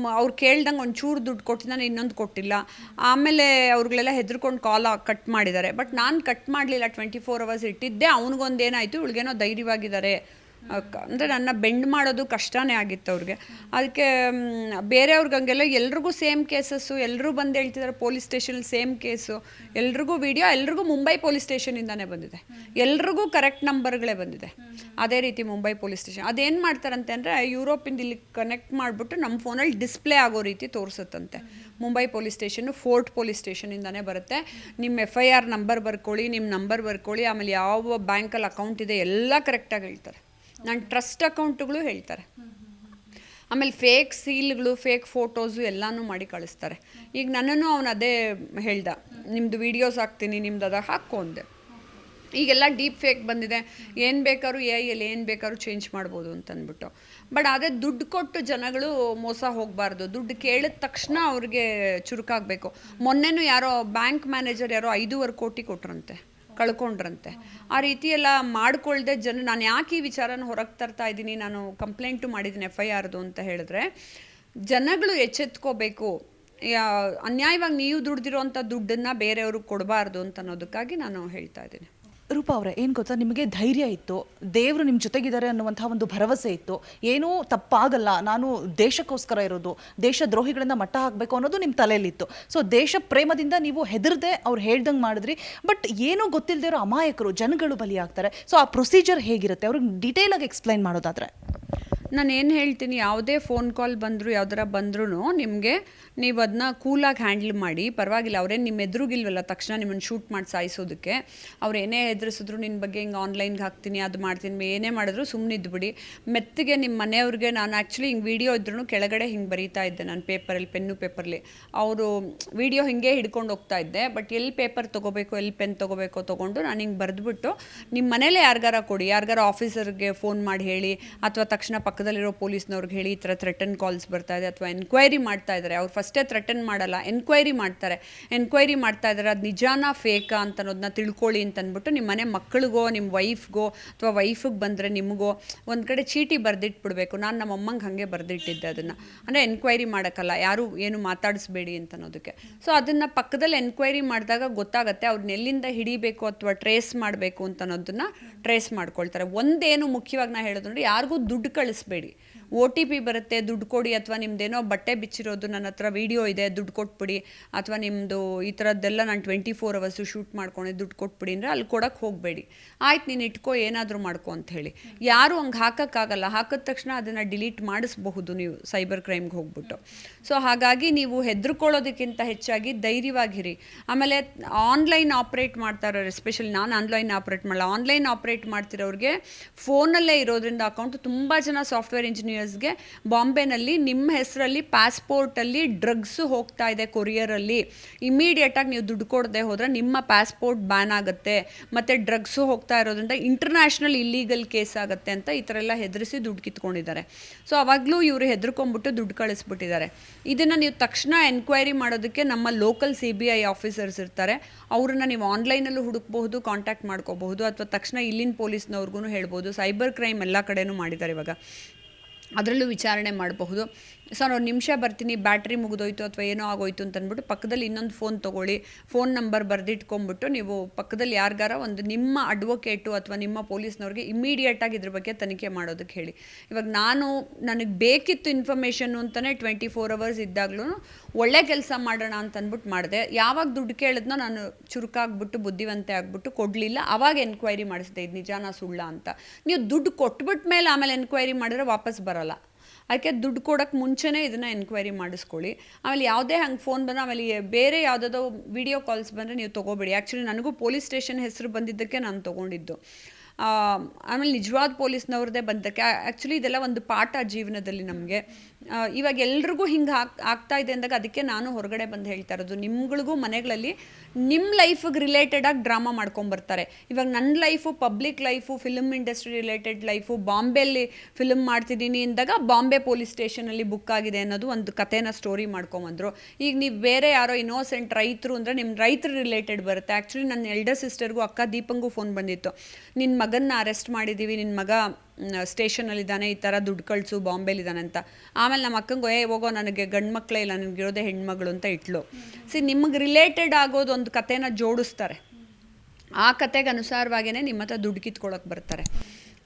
ಅವ್ರು ಕೇಳ್ದಂಗೆ ಒಂಚೂರು ದುಡ್ಡು ಕೊಟ್ಟಿದ್ದಾನೆ, ಇನ್ನೊಂದು ಕೊಟ್ಟಿಲ್ಲ. ಆಮೇಲೆ ಅವ್ರಿಗೆಲ್ಲ ಹೆದ್ರ್ಕೊಂಡು ಕಾಲ್ ಕಟ್ ಮಾಡಿದ್ದಾರೆ ಬಟ್ ನಾನು ಕಟ್ ಮಾಡಲಿಲ್ಲ. ಟ್ವೆಂಟಿ ಫೋರ್ ಅವರ್ಸ್ ಇಟ್ಟಿದ್ದೆ. ಅವನಿಗೊಂದೇನಾಯಿತು? ಇವಳಿಗೇನೋ ಧೈರ್ಯವಾಗಿದ್ದಾರೆ ಅಂದರೆ ನನ್ನ ಬೆಂಡ್ ಮಾಡೋದು ಕಷ್ಟನೇ ಆಗಿತ್ತು ಅವ್ರಿಗೆ. ಅದಕ್ಕೆ ಬೇರೆಯವ್ರಿಗೆ ಹಂಗೆಲ್ಲ ಎಲ್ರಿಗೂ ಸೇಮ್ ಕೇಸಸ್ಸು ಎಲ್ಲರೂ ಬಂದು ಹೇಳ್ತಿದ್ದಾರೆ ಪೊಲೀಸ್ ಸ್ಟೇಷನ್ ಸೇಮ್ ಕೇಸು, ಎಲ್ರಿಗೂ ವಿಡಿಯೋ, ಎಲ್ರಿಗೂ ಮುಂಬೈ ಪೊಲೀಸ್ ಸ್ಟೇಷನಿಂದಾನೇ ಬಂದಿದೆ. ಎಲ್ರಿಗೂ ಕರೆಕ್ಟ್ ನಂಬರ್ಗಳೇ ಬಂದಿದೆ. ಅದೇ ರೀತಿ ಮುಂಬೈ ಪೊಲೀಸ್ ಸ್ಟೇಷನ್. ಅದೇನು ಮಾಡ್ತಾರಂತೆ ಅಂದರೆ ಯುರೋಪಿಂದ ಇಲ್ಲಿ ಕನೆಕ್ಟ್ ಮಾಡಿಬಿಟ್ಟು ನಮ್ಮ ಫೋನಲ್ಲಿ ಡಿಸ್ಪ್ಲೇ ಆಗೋ ರೀತಿ ತೋರಿಸುತ್ತಂತೆ. Mumbai police station Fort police ಸ್ಟೇಷನಿಂದಾನೇ ಬರುತ್ತೆ. ನಿಮ್ಮ ಎಫ್ ಐ ಆರ್ ನಂಬರ್ ಬರ್ಕೊಳ್ಳಿ ನಿಮ್ಮ ನಂಬರ್ ಬರ್ಕೊಳ್ಳಿ, ಆಮೇಲೆ ಯಾವ ಬ್ಯಾಂಕಲ್ಲಿ ಅಕೌಂಟ್ ಇದೆ ಎಲ್ಲ ಕರೆಕ್ಟಾಗಿ ಹೇಳ್ತಾರೆ. ನನ್ನ ಟ್ರಸ್ಟ್ ಅಕೌಂಟ್ಗಳು ಹೇಳ್ತಾರೆ. ಆಮೇಲೆ ಫೇಕ್ ಸೀಲ್ಗಳು ಫೇಕ್ ಫೋಟೋಸು ಎಲ್ಲನೂ ಮಾಡಿ ಕಳಿಸ್ತಾರೆ. ಈಗ ನನ್ನನ್ನು ಅವನು ಅದೇ ಹೇಳ್ದ ನಿಮ್ಮದು ವೀಡಿಯೋಸ್ ಹಾಕ್ತೀನಿ, ನಿಮ್ದು ಅದಾಗ ಹಾಕೋ ಅಂದೆ. ಈಗೆಲ್ಲ ಡೀಪ್ ಫೇಕ್ ಬಂದಿದೆ. ಏನು ಬೇಕಾದ್ರೂ ಎ ಐಯಲ್ಲಿ ಏನು ಬೇಕಾದ್ರೂ ಚೇಂಜ್ ಮಾಡ್ಬೋದು ಅಂತಂದ್ಬಿಟ್ಟು ಬಟ್ ಅದೇ ದುಡ್ಡು ಕೊಟ್ಟು ಜನಗಳು ಮೋಸ ಹೋಗಬಾರ್ದು. ದುಡ್ಡು ಕೇಳಿದ ತಕ್ಷಣ ಅವ್ರಿಗೆ ಚುರುಕಾಗಬೇಕು. ಮೊನ್ನೆನೂ ಯಾರೋ ಬ್ಯಾಂಕ್ ಮ್ಯಾನೇಜರ್ ಯಾರೋ ಐದೂವರೆ ಕೋಟಿ ಕೊಟ್ರಂತೆ. ಕಳ್ಕೊಂಡ್ರಂತೆ. ಆ ರೀತಿ ಎಲ್ಲ ಮಾಡ್ಕೊಳ್ದೆ ಜನ, ನಾನು ಯಾಕೆ ಈ ವಿಚಾರನ ಹೊರಗೆ ತರ್ತಾ ಇದ್ದೀನಿ, ನಾನು ಕಂಪ್ಲೇಂಟು ಮಾಡಿದ್ದೀನಿ ಎಫ್ ಐ ಆರ್ದು ಅಂತ ಹೇಳಿದ್ರೆ, ಜನಗಳು ಎಚ್ಚೆತ್ಕೋಬೇಕು ಅನ್ಯಾಯವಾಗಿ ನೀವು ದುಡ್ದಿರೋಂಥ ದುಡ್ಡನ್ನು ಬೇರೆಯವ್ರಿಗೆ ಕೊಡಬಾರ್ದು ಅಂತ ಅನ್ನೋದಕ್ಕಾಗಿ ನಾನು ಹೇಳ್ತಾ ಇದ್ದೀನಿ. ರೂಪಾ ಅವರೇ, ಏನು ಗೊತ್ತಾ? ನಿಮಗೆ ಧೈರ್ಯ ಇತ್ತು. ದೇವರು ನಿಮ್ಮ ಜೊತೆಗಿದ್ದಾರೆ ಅನ್ನುವಂಥ ಒಂದು ಭರವಸೆ ಇತ್ತು. ಏನೂ ತಪ್ಪಾಗಲ್ಲ. ನಾನು ದೇಶಕ್ಕೋಸ್ಕರ ಇರೋದು. ದೇಶ ದ್ರೋಹಿಗಳನ್ನು ಮಟ್ಟ ಹಾಕಬೇಕು ಅನ್ನೋದು ನಿಮ್ಮ ತಲೆಯಲ್ಲಿತ್ತು. ಸೊ ದೇಶ ಪ್ರೇಮದಿಂದ ನೀವು ಹೆದರದೆ ಅವ್ರು ಹೇಳ್ದಂಗೆ ಮಾಡಿದ್ರಿ. ಬಟ್ ಏನೂ ಗೊತ್ತಿಲ್ಲದೆ ಇರೋ ಅಮಾಯಕರು, ಜನಗಳು ಬಲಿಯಾಗ್ತಾರೆ. ಸೊ ಆ ಪ್ರೊಸೀಜರ್ ಹೇಗಿರುತ್ತೆ? ಅವ್ರಿಗೆ ಡೀಟೇಲಾಗಿ ಎಕ್ಸ್ಪ್ಲೈನ್ ಮಾಡೋದಾದ್ರೆ. ನಾನು ಏನು ಹೇಳ್ತೀನಿ, ಯಾವುದೇ ಫೋನ್ ಕಾಲ್ ಬಂದರೂ, ಯಾವ್ದಾರ ಬಂದ್ರೂ ನಿಮಗೆ ನೀವು ಅದನ್ನ ಕೂಲಾಗಿ ಹ್ಯಾಂಡಲ್ ಮಾಡಿ, ಪರವಾಗಿಲ್ಲ, ಅವ್ರೇನು ನಿಮ್ಮ ಎದುರುಗಿಲ್ವಲ್ಲ, ತಕ್ಷಣ ನಿಮ್ಮನ್ನು ಶೂಟ್ ಮಾಡಿ ಸಾಯಿಸೋದಕ್ಕೆ. ಅವ್ರು ಏನೇ ಎದುರಿಸಿದ್ರು ನಿನ್ನ ಬಗ್ಗೆ ಹಿಂಗೆ ಆನ್ಲೈನ್ಗೆ ಹಾಕ್ತೀನಿ, ಅದು ಮಾಡ್ತೀನಿ, ಏನೇ ಮಾಡಿದ್ರು ಸುಮ್ಮನೆ ಇದ್ಬಿಡಿ ಮೆತ್ತಗೆ ನಿಮ್ಮ ಮನೆಯವ್ರಿಗೆ ನಾನು ಆ್ಯಕ್ಚುಲಿ ಹಿಂಗೆ ವೀಡಿಯೋ ಇದ್ರೂ ಕೆಳಗಡೆ ಹಿಂಗೆ ಬರೀತಾ ಇದ್ದೆ ನಾನು ಪೇಪರಲ್ಲಿ ಪೆನ್ನು ಪೇಪರಲ್ಲಿ ಅವರು ವೀಡಿಯೋ ಹಿಂಗೆ ಹಿಡ್ಕೊಂಡು ಹೋಗ್ತಾ ಇದ್ದೆ ಬಟ್ ಎಲ್ಲಿ ಪೇಪರ್ ತೊಗೋಬೇಕು ಎಲ್ಲಿ ಪೆನ್ ತೊಗೋಬೇಕು ತೊಗೊಂಡು ನಾನು ಹಿಂಗೆ ಬರೆದ್ಬಿಟ್ಟು ನಿಮ್ಮ ಮನೇಲೆ ಯಾರಿಗಾರ ಕೊಡಿ, ಯಾರಿಗಾರ ಆಫೀಸರ್ಗೆ ಫೋನ್ ಮಾಡಿ ಹೇಳಿ, ಅಥವಾ ತಕ್ಷಣ ಪಕ್ಕದಲ್ಲಿರೋ ಪೊಲೀಸ್ನವ್ರಿಗೆ ಹೇಳಿ ಈ ಥರ ಥ್ರೆಟನ್ ಕಾಲ್ಸ್ ಬರ್ತಾ ಇದೆ ಅಥವಾ ಎನ್ಕ್ವೈರಿ ಮಾಡ್ತಾ ಇದ್ದಾರೆ ಅವ್ರು ಫಸ್ಟೇ ಥ್ರೆಟನ್ ಮಾಡಲ್ಲ ಎನ್ಕ್ವೈರಿ ಮಾಡ್ತಾರೆ. ಎನ್ಕ್ವೈರಿ ಮಾಡ್ತಾ ಇದ್ದಾರೆ ಅದು ನಿಜಾನ ಫೇಕಾ ಅಂತ ಅನ್ನೋದನ್ನ ತಿಳ್ಕೊಳ್ಳಿ ಅಂತ ಅಂದ್ಬಿಟ್ಟು ನಿಮ್ಮ ಮನೆ ಮಕ್ಕಳಿಗೋ ನಿಮ್ಮ ವೈಫ್ಗೋ ಅಥವಾ ವೈಫಿಗೆ ಬಂದರೆ ನಿಮಗೋ ಒಂದು ಕಡೆ ಚೀಟಿ ಬರೆದಿಟ್ಬಿಡ್ಬೇಕು. ನಾನು ನಮ್ಮ ಅಮ್ಮಂಗೆ ಹಾಗೆ ಬರೆದಿಟ್ಟಿದ್ದೆ ಅದನ್ನು. ಅಂದರೆ ಎನ್ಕ್ವೈರಿ ಮಾಡೋಕ್ಕಲ್ಲ, ಯಾರು ಏನು ಮಾತಾಡಿಸ್ಬೇಡಿ ಅಂತ ಅನ್ನೋದಕ್ಕೆ ಸೊ ಅದನ್ನು ಪಕ್ಕದಲ್ಲಿ ಎನ್ಕ್ವೈರಿ ಮಾಡಿದಾಗ ಗೊತ್ತಾಗುತ್ತೆ ಅವ್ರನ್ನ ಎಲ್ಲಿಂದ ಹಿಡಿಬೇಕು ಅಥವಾ ಟ್ರೇಸ್ ಮಾಡಬೇಕು ಅಂತ ಅನ್ನೋದನ್ನ ಟ್ರೇಸ್ ಮಾಡ್ಕೊಳ್ತಾರೆ. ಒಂದೇನು ಮುಖ್ಯವಾಗಿ ನಾನು ಹೇಳೋದು ನೋಡಿ ಯಾರಿಗೂ ದುಡ್ಡು ಕಳಿಸ್ಬೇಡಿ. ಒ ಟಿ ಪಿ ಬರುತ್ತೆ, ದುಡ್ಡು ಕೊಡಿ ಅಥವಾ ನಿಮ್ಮದೇನೋ ಬಟ್ಟೆ ಬಿಚ್ಚಿರೋದು ನನ್ನ ಹತ್ರ ವೀಡಿಯೋ ಇದೆ, ದುಡ್ಡು ಕೊಟ್ಬಿಡಿ. ಅಥವಾ ನಿಮ್ಮದು ಈ ಥರದ್ದೆಲ್ಲ ನಾನು ಟ್ವೆಂಟಿ ಫೋರ್ ಅವರ್ಸು ಶೂಟ್ ಮಾಡ್ಕೊಂಡು ದುಡ್ಡು ಕೊಟ್ಬಿಡಿ ಅಂದರೆ ಅಲ್ಲಿ ಕೊಡೋಕ್ಕೆ ಹೋಗಬೇಡಿ. ಆಯ್ತು, ನೀನು ಇಟ್ಕೋ, ಏನಾದರೂ ಮಾಡ್ಕೊ ಅಂತ ಹೇಳಿ. ಯಾರು ಹಂಗೆ ಹಾಕೋಕ್ಕಾಗಲ್ಲ. ಹಾಕಿದ ತಕ್ಷಣ ಅದನ್ನು ಡಿಲೀಟ್ ಮಾಡಿಸ್ಬಹುದು ನೀವು ಸೈಬರ್ ಕ್ರೈಮ್ಗೆ ಹೋಗ್ಬಿಟ್ಟು. ಸೊ, ಹಾಗಾಗಿ ನೀವು ಹೆದರ್ಕೊಳ್ಳೋದಕ್ಕಿಂತ ಹೆಚ್ಚಾಗಿ ಧೈರ್ಯವಾಗಿರಿ. ಆಮೇಲೆ ಆನ್ಲೈನ್ ಆಪ್ರೇಟ್ ಮಾಡ್ತಾ ಇರೋರು, ಎಸ್ಪೆಷಲಿ ನಾನು ಆನ್ಲೈನ್ ಆಪ್ರೇಟ್ ಮಾಡಲ್ಲ. ಆನ್ಲೈನ್ ಆಪ್ರೇಟ್ ಮಾಡ್ತಿರೋರಿಗೆ ಫೋನಲ್ಲೇ ಇರೋದ್ರಿಂದ ಅಕೌಂಟ್ ತುಂಬ ಜನ ಸಾಫ್ಟ್ವೇರ್ ಇಂಜಿನಿಯರ್ ಇಯರ್ಸ್ಗೆ ಬಾಂಬೆನಲ್ಲಿ ನಿಮ್ಮ ಹೆಸರಲ್ಲಿ ಪಾಸ್ಪೋರ್ಟಲ್ಲಿ ಡ್ರಗ್ಸು ಹೋಗ್ತಾ ಇದೆ ಕೊರಿಯರಲ್ಲಿ. ಇಮಿಡಿಯೇಟಾಗಿ ನೀವು ದುಡ್ಡು ಕೊಡದೆ ಹೋದರೆ ನಿಮ್ಮ ಪಾಸ್ಪೋರ್ಟ್ ಬ್ಯಾನ್ ಆಗುತ್ತೆ. ಮತ್ತು ಡ್ರಗ್ಸು ಹೋಗ್ತಾ ಇರೋದ್ರಿಂದ ಇಂಟರ್ನ್ಯಾಷನಲ್ ಇಲ್ಲೀಗಲ್ ಕೇಸ್ ಆಗುತ್ತೆ ಅಂತ ಈ ಥರ ಎಲ್ಲ ಹೆದರಿಸಿ ದುಡ್ಡು ಕಿತ್ಕೊಂಡಿದ್ದಾರೆ. ಸೊ ಅವಾಗಲೂ ಇವರು ಹೆದರ್ಕೊಂಡ್ಬಿಟ್ಟು ದುಡ್ಡು ಕಳಿಸ್ಬಿಟ್ಟಿದ್ದಾರೆ. ಇದನ್ನು ನೀವು ತಕ್ಷಣ ಎನ್ಕ್ವೈರಿ ಮಾಡೋದಕ್ಕೆ ನಮ್ಮ local C B I officers ಇರ್ತಾರೆ. ಅವ್ರನ್ನ ನೀವು ಆನ್ಲೈನಲ್ಲೂ ಹುಡುಕ್ಬಹುದು ಕಾಂಟ್ಯಾಕ್ಟ್ ಮಾಡ್ಕೋಬಹುದು, ಅಥವಾ ತಕ್ಷಣ ಇಲ್ಲಿನ ಪೊಲೀಸ್ನವ್ರಿಗೂ ಹೇಳ್ಬೋದು. ಸೈಬರ್ ಕ್ರೈಮ್ ಎಲ್ಲ ಕಡೆನೂ ಮಾಡಿದ್ದಾರೆ ಇವಾಗ. ಅದರಲ್ಲೂ ವಿಚಾರಣೆ ಮಾಡಬಹುದು. ಸರ್, ಒಂದು ನಿಮಿಷ ಬರ್ತೀನಿ, ಬ್ಯಾಟ್ರಿ ಮುಗಿದೋಯ್ತು ಅಥವಾ ಏನೋ ಆಗೋಯ್ತು ಅಂತ ಅಂದ್ಬಿಟ್ಟು ಪಕ್ಕದಲ್ಲಿ ಇನ್ನೊಂದು ಫೋನ್ ತೊಗೊಳ್ಳಿ. ಫೋನ್ ನಂಬರ್ ಬರೆದಿಟ್ಕೊಂಡ್ಬಿಟ್ಟು ನೀವು ಪಕ್ಕದಲ್ಲಿ ಯಾರಿಗಾರ ಒಂದು ನಿಮ್ಮ ಅಡ್ವೊಕೇಟು ಅಥವಾ ನಿಮ್ಮ ಪೊಲೀಸ್ನವ್ರಿಗೆ ಇಮ್ಮಿಡಿಯೇಟಾಗಿ ಇದ್ರ ಬಗ್ಗೆ ತನಿಖೆ ಮಾಡೋದಕ್ಕೆ ಹೇಳಿ. ಇವಾಗ ನಾನು, ನನಗೆ ಬೇಕಿತ್ತು ಇನ್ಫಾರ್ಮೇಷನ್ನು ಅಂತಲೇ ಟ್ವೆಂಟಿ ಫೋರ್ ಅವರ್ಸ್ ಇದ್ದಾಗ್ಲೂ ಒಳ್ಳೆ ಕೆಲಸ ಮಾಡೋಣ ಅಂತ ಅಂದ್ಬಿಟ್ಟು ಮಾಡಿದೆ. ಯಾವಾಗ ದುಡ್ಡು ಕೇಳಿದ್ನೋ ನಾನು ಚುರುಕಾಗ್ಬಿಟ್ಟು ಬುದ್ಧಿವಂತೆ ಆಗ್ಬಿಟ್ಟು ಕೊಡಲಿಲ್ಲ. ಅವಾಗ ಎನ್ಕ್ವೈರಿ ಮಾಡಿಸಿದೆ, ಇದು ನಿಜಾನ ಸುಳ್ಳ ಅಂತ. ನೀವು ದುಡ್ಡು ಕೊಟ್ಬಿಟ್ಟ ಮೇಲೆ ಆಮೇಲೆ ಎನ್ಕ್ವೈರಿ ಮಾಡಿದ್ರೆ ವಾಪಸ್ ಬರಲ್ಲ. ಅದಕ್ಕೆ ದುಡ್ಡು ಕೊಡೋಕ್ಕೆ ಮುಂಚೆನೇ ಇದನ್ನು ಎನ್ಕ್ವೈರಿ ಮಾಡಿಸ್ಕೊಳ್ಳಿ. ಆಮೇಲೆ ಯಾವುದೇ ಹಂಗೆ ಫೋನ್ ಬಂದ್ರೆ ಆಮೇಲೆ ಬೇರೆ ಯಾವುದಾದ್ರು ವಿಡಿಯೋ ಕಾಲ್ಸ್ ಬಂದರೆ ನೀವು ತೊಗೋಬೇಡಿ. ಆ್ಯಕ್ಚುಲಿ ನನಗೂ ಪೊಲೀಸ್ ಸ್ಟೇಷನ್ ಹೆಸರು ಬಂದಿದ್ದಕ್ಕೆ ನಾನು ತೊಗೊಂಡಿದ್ದು. ಆಮೇಲೆ ನಿಜವಾದ ಪೊಲೀಸ್ನವ್ರದ್ದೇ ಬಂದಕ್ಕೆ ಆ್ಯಕ್ಚುಲಿ ಇದೆಲ್ಲ ಒಂದು ಪಾಠ ಜೀವನದಲ್ಲಿ ನಮಗೆ. ಇವಾಗ ಎಲ್ರಿಗೂ ಹಿಂಗೆ ಆಗ್ ಆಗ್ತಾ ಇದೆ ಅಂದಾಗ ಅದಕ್ಕೆ ನಾನು ಹೊರಗಡೆ ಬಂದು ಹೇಳ್ತಾ ಇರೋದು, ನಿಮ್ಗಳಿಗೂ ಮನೆಗಳಲ್ಲಿ ನಿಮ್ಮ ಲೈಫಿಗೆ ರಿಲೇಟೆಡಾಗಿ ಡ್ರಾಮಾ ಮಾಡ್ಕೊಂಬರ್ತಾರೆ ಇವಾಗ ನನ್ನ life, public life film industry related life, ಬಾಂಬೆಯಲ್ಲಿ film ಮಾಡ್ತಿದ್ದೀನಿ ಅಂದಾಗ ಬಾಂಬೆ ಪೊಲೀಸ್ ಸ್ಟೇಷನಲ್ಲಿ ಬುಕ್ ಆಗಿದೆ ಅನ್ನೋದು ಒಂದು ಕಥೆನ ಸ್ಟೋರಿ ಮಾಡ್ಕೊಂಬಂದರು ಈಗ ನೀವು ಬೇರೆ ಯಾರೋ ಇನ್ನೋಸೆಂಟ್ ರೈತರು ಅಂದರೆ ನಿಮ್ಮ ರೈತರು ರಿಲೇಟೆಡ್ ಬರುತ್ತೆ. ಆ್ಯಕ್ಚುಲಿ ನನ್ನ ಎಲ್ಡರ್ ಸಿಸ್ಟರ್ಗೂ ಅಕ್ಕ ದೀಪಂಗೂ ಫೋನ್ ಬಂದಿತ್ತು. ನಿನ್ನ ಮಗನ್ನ ಅರೆಸ್ಟ್ ಮಾಡಿದ್ದೀವಿ ನಿನ್ನ ಮಗ ಸ್ಟೇಷನಲ್ಲಿದ್ದಾನೆ, ಈ ಥರ ದುಡ್ಡು ಕಳಿಸು ಬಾಂಬೆಲಿದ್ದಾನೆ ಅಂತ. ಆಮೇಲೆ ನಮ್ಮ ಅಕ್ಕಂಗೆ, ಏ, ಹೋಗೋ, ನನಗೆ ಗಂಡು ಮಕ್ಕಳೇ ಇಲ್ಲ ನನಗಿರೋದೇ ಹೆಣ್ಮಗಳು, ಅಂತ ಇಟ್ಲು. ಸಿ ನಿಮಗೆ ರಿಲೇಟೆಡ್ ಆಗೋದು ಒಂದು ಕಥೆನ ಜೋಡಿಸ್ತಾರೆ. ಆ ಕತೆಗೆ ಅನುಸಾರವಾಗಿಯೇ ನಿಮ್ಮ ಹತ್ರ ದುಡ್ಡು ಕಿತ್ಕೊಳ್ಳೋಕೆ ಬರ್ತಾರೆ.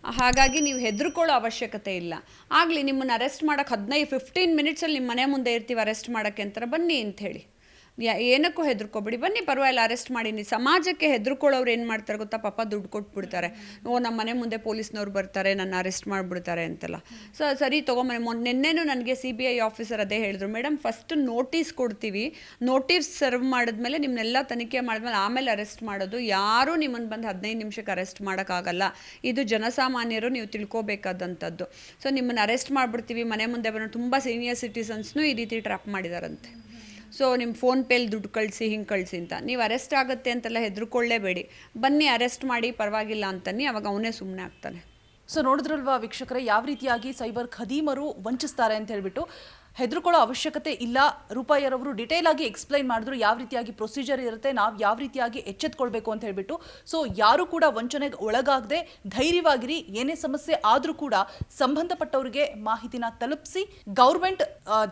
ಹಾಗಾಗಿ ನೀವು ಹೆದರ್ಕೊಳ್ಳೋ ಅವಶ್ಯಕತೆ ಇಲ್ಲ. ಆಗಲಿ, ನಿಮ್ಮನ್ನು ಅರೆಸ್ಟ್ ಮಾಡೋಕ್ಕೆ ಹದಿನೈದು ಫಿಫ್ಟೀನ್ ಮಿನಿಟ್ಸಲ್ಲಿ ನಿಮ್ಮ ಮನೆ ಮುಂದೆ ಇರ್ತೀವಿ, ಅರೆಸ್ಟ್ ಮಾಡೋಕ್ಕೆ ಅಂತಾರೆ. ಬನ್ನಿ ಅಂತ ಹೇಳಿ. ಏನಕ್ಕೂ ಹೆದರ್ಕೋಬೇಡಿ. ಬನ್ನಿ, ಪರವಾಗಿಲ್ಲ ಅರೆಸ್ಟ್ ಮಾಡೀನಿ ಸಮಾಜಕ್ಕೆ ಹೆದರ್ಕೊಳ್ಳೋರು ಏನು ಮಾಡ್ತಾರೆ ಗೊತ್ತಾ? ಪಾಪ ದುಡ್ಡು ಕೊಟ್ಬಿಡ್ತಾರೆ. ಓ ನಮ್ಮ ಮನೆ ಮುಂದೆ ಪೊಲೀಸ್ನವ್ರು ಬರ್ತಾರೆ, ನನ್ನ ಅರೆಸ್ಟ್ ಮಾಡಿಬಿಡ್ತಾರೆ ಅಂತೆಲ್ಲ. ಸೊ, ಸರಿ ತೊಗೊಂಬನೆ ಮೊನ್ನೆ ನಿನ್ನೆನೂ ನನಗೆ ಸಿ ಬಿ ಐ ಆಫೀಸರ್ ಅದೇ ಹೇಳಿದ್ರು. ಮೇಡಮ್ ಫಸ್ಟ್ ನೋಟಿಸ್ ಕೊಡ್ತೀವಿ. ನೋಟಿಸ್ ಸರ್ವ್ ಮಾಡಿದ್ಮೇಲೆ ನಿಮ್ಮನ್ನೆಲ್ಲ ತನಿಖೆ ಮಾಡಿದ್ಮೇಲೆ ಆಮೇಲೆ ಅರೆಸ್ಟ್ ಮಾಡೋದು. ಯಾರೂ ನಿಮ್ಮನ್ನು ಬಂದು ಹದಿನೈದು ನಿಮಿಷಕ್ಕೆ ಅರೆಸ್ಟ್ ಮಾಡೋಕ್ಕಾಗಲ್ಲ. ಇದು ಜನಸಾಮಾನ್ಯರು, ನೀವು ತಿಳ್ಕೊಬೇಕಾದಂಥದ್ದು. ಸೊ ನಿಮ್ಮನ್ನು ಅರೆಸ್ಟ್ ಮಾಡಿಬಿಡ್ತೀವಿ. ಮನೆ ಮುಂದೆ ಬರೋ ತುಂಬ ಸೀನಿಯರ್ ಸಿಟಿಸನ್ಸ್ನೂ ಈ ರೀತಿ ಟ್ರ್ಯಾಪ್ ಮಾಡಿದಾರಂತೆ. ಸೊ ನಿಮ್ಮ ಫೋನ್ ಪೇಲಿ ದುಡ್ಡು ಕಳಿಸಿ, ಹಿಂಗೆ ಕಳಿಸಿ ಅಂತ. ನೀವು ಅರೆಸ್ಟ್ ಆಗುತ್ತೆ ಅಂತೆಲ್ಲ ಹೆದರ್ಕೊಳ್ಳೇಬೇಡಿ. ಬನ್ನಿ ಅರೆಸ್ಟ್ ಮಾಡಿ, ಪರವಾಗಿಲ್ಲ ಅಂತನಿ ಅವಾಗ ಅವನೇ ಸುಮ್ಮನೆ ಆಗ್ತಾನೆ. ಸೊ ನೋಡಿದ್ರಲ್ವಾ ವೀಕ್ಷಕರೇ, ಯಾವ ರೀತಿಯಾಗಿ ಸೈಬರ್ ಖದೀಮರು ವಂಚಿಸ್ತಾರೆ ಅಂತ ಹೇಳ್ಬಿಟ್ಟು ಹೆದರ್ಕೊಳ್ಳೋ ಅವಶ್ಯಕತೆ ಇಲ್ಲ. ರೂಪಾಯಿಯರವರು ಡಿಟೇಲ್ ಆಗಿ ಎಕ್ಸ್ಪ್ಲೈನ್ ಮಾಡಿದ್ರು ಯಾವ ರೀತಿಯಾಗಿ ಪ್ರೊಸೀಜರ್ ಇರುತ್ತೆ, ನಾವು ಯಾವ ರೀತಿಯಾಗಿ ಎಚ್ಚೆತ್ಕೊಳ್ಬೇಕು ಅಂತ ಹೇಳ್ಬಿಟ್ಟು. ಸೊ ಯಾರು ಕೂಡ ವಂಚನೆಗೆ ಒಳಗಾಗದೆ ಧೈರ್ಯವಾಗಿರಿ, ಏನೇ ಸಮಸ್ಯೆ ಆದರೂ ಕೂಡ ಸಂಬಂಧಪಟ್ಟವರಿಗೆ ಮಾಹಿತಿನ ತಲುಪಿಸಿ, ಗೌರ್ಮೆಂಟ್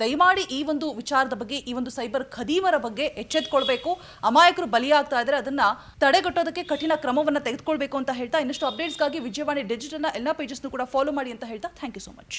ದಯಮಾಡಿ ಈ ಒಂದು ವಿಚಾರದ ಬಗ್ಗೆ, ಈ ಒಂದು ಸೈಬರ್ ಖದೀಮರ ಬಗ್ಗೆ ಎಚ್ಚೆತ್ಕೊಳ್ಬೇಕು. ಅಮಾಯಕರು ಬಲಿಯಾಗ್ತಾ ಇದ್ದಾರೆ ಅದನ್ನ ತಡೆಗಟ್ಟೋದಕ್ಕೆ ಕಠಿಣ ಕ್ರಮವನ್ನ ತೆಗೆದುಕೊಳ್ಬೇಕು ಅಂತ ಹೇಳ್ತಾ ಇನ್ನಷ್ಟು ಅಪ್ಡೇಟ್ಸ್ಗಾಗಿ ವಿಜಯವಾಣಿ ಡಿಜಿಟಲ್ನ ಎಲ್ಲ ಪೇಜಸ್ನು ಕೂಡ ಫಾಲೋ ಮಾಡಿ ಅಂತ ಹೇಳ್ತಾ ಥ್ಯಾಂಕ್ ಯು ಸೊ ಮಚ್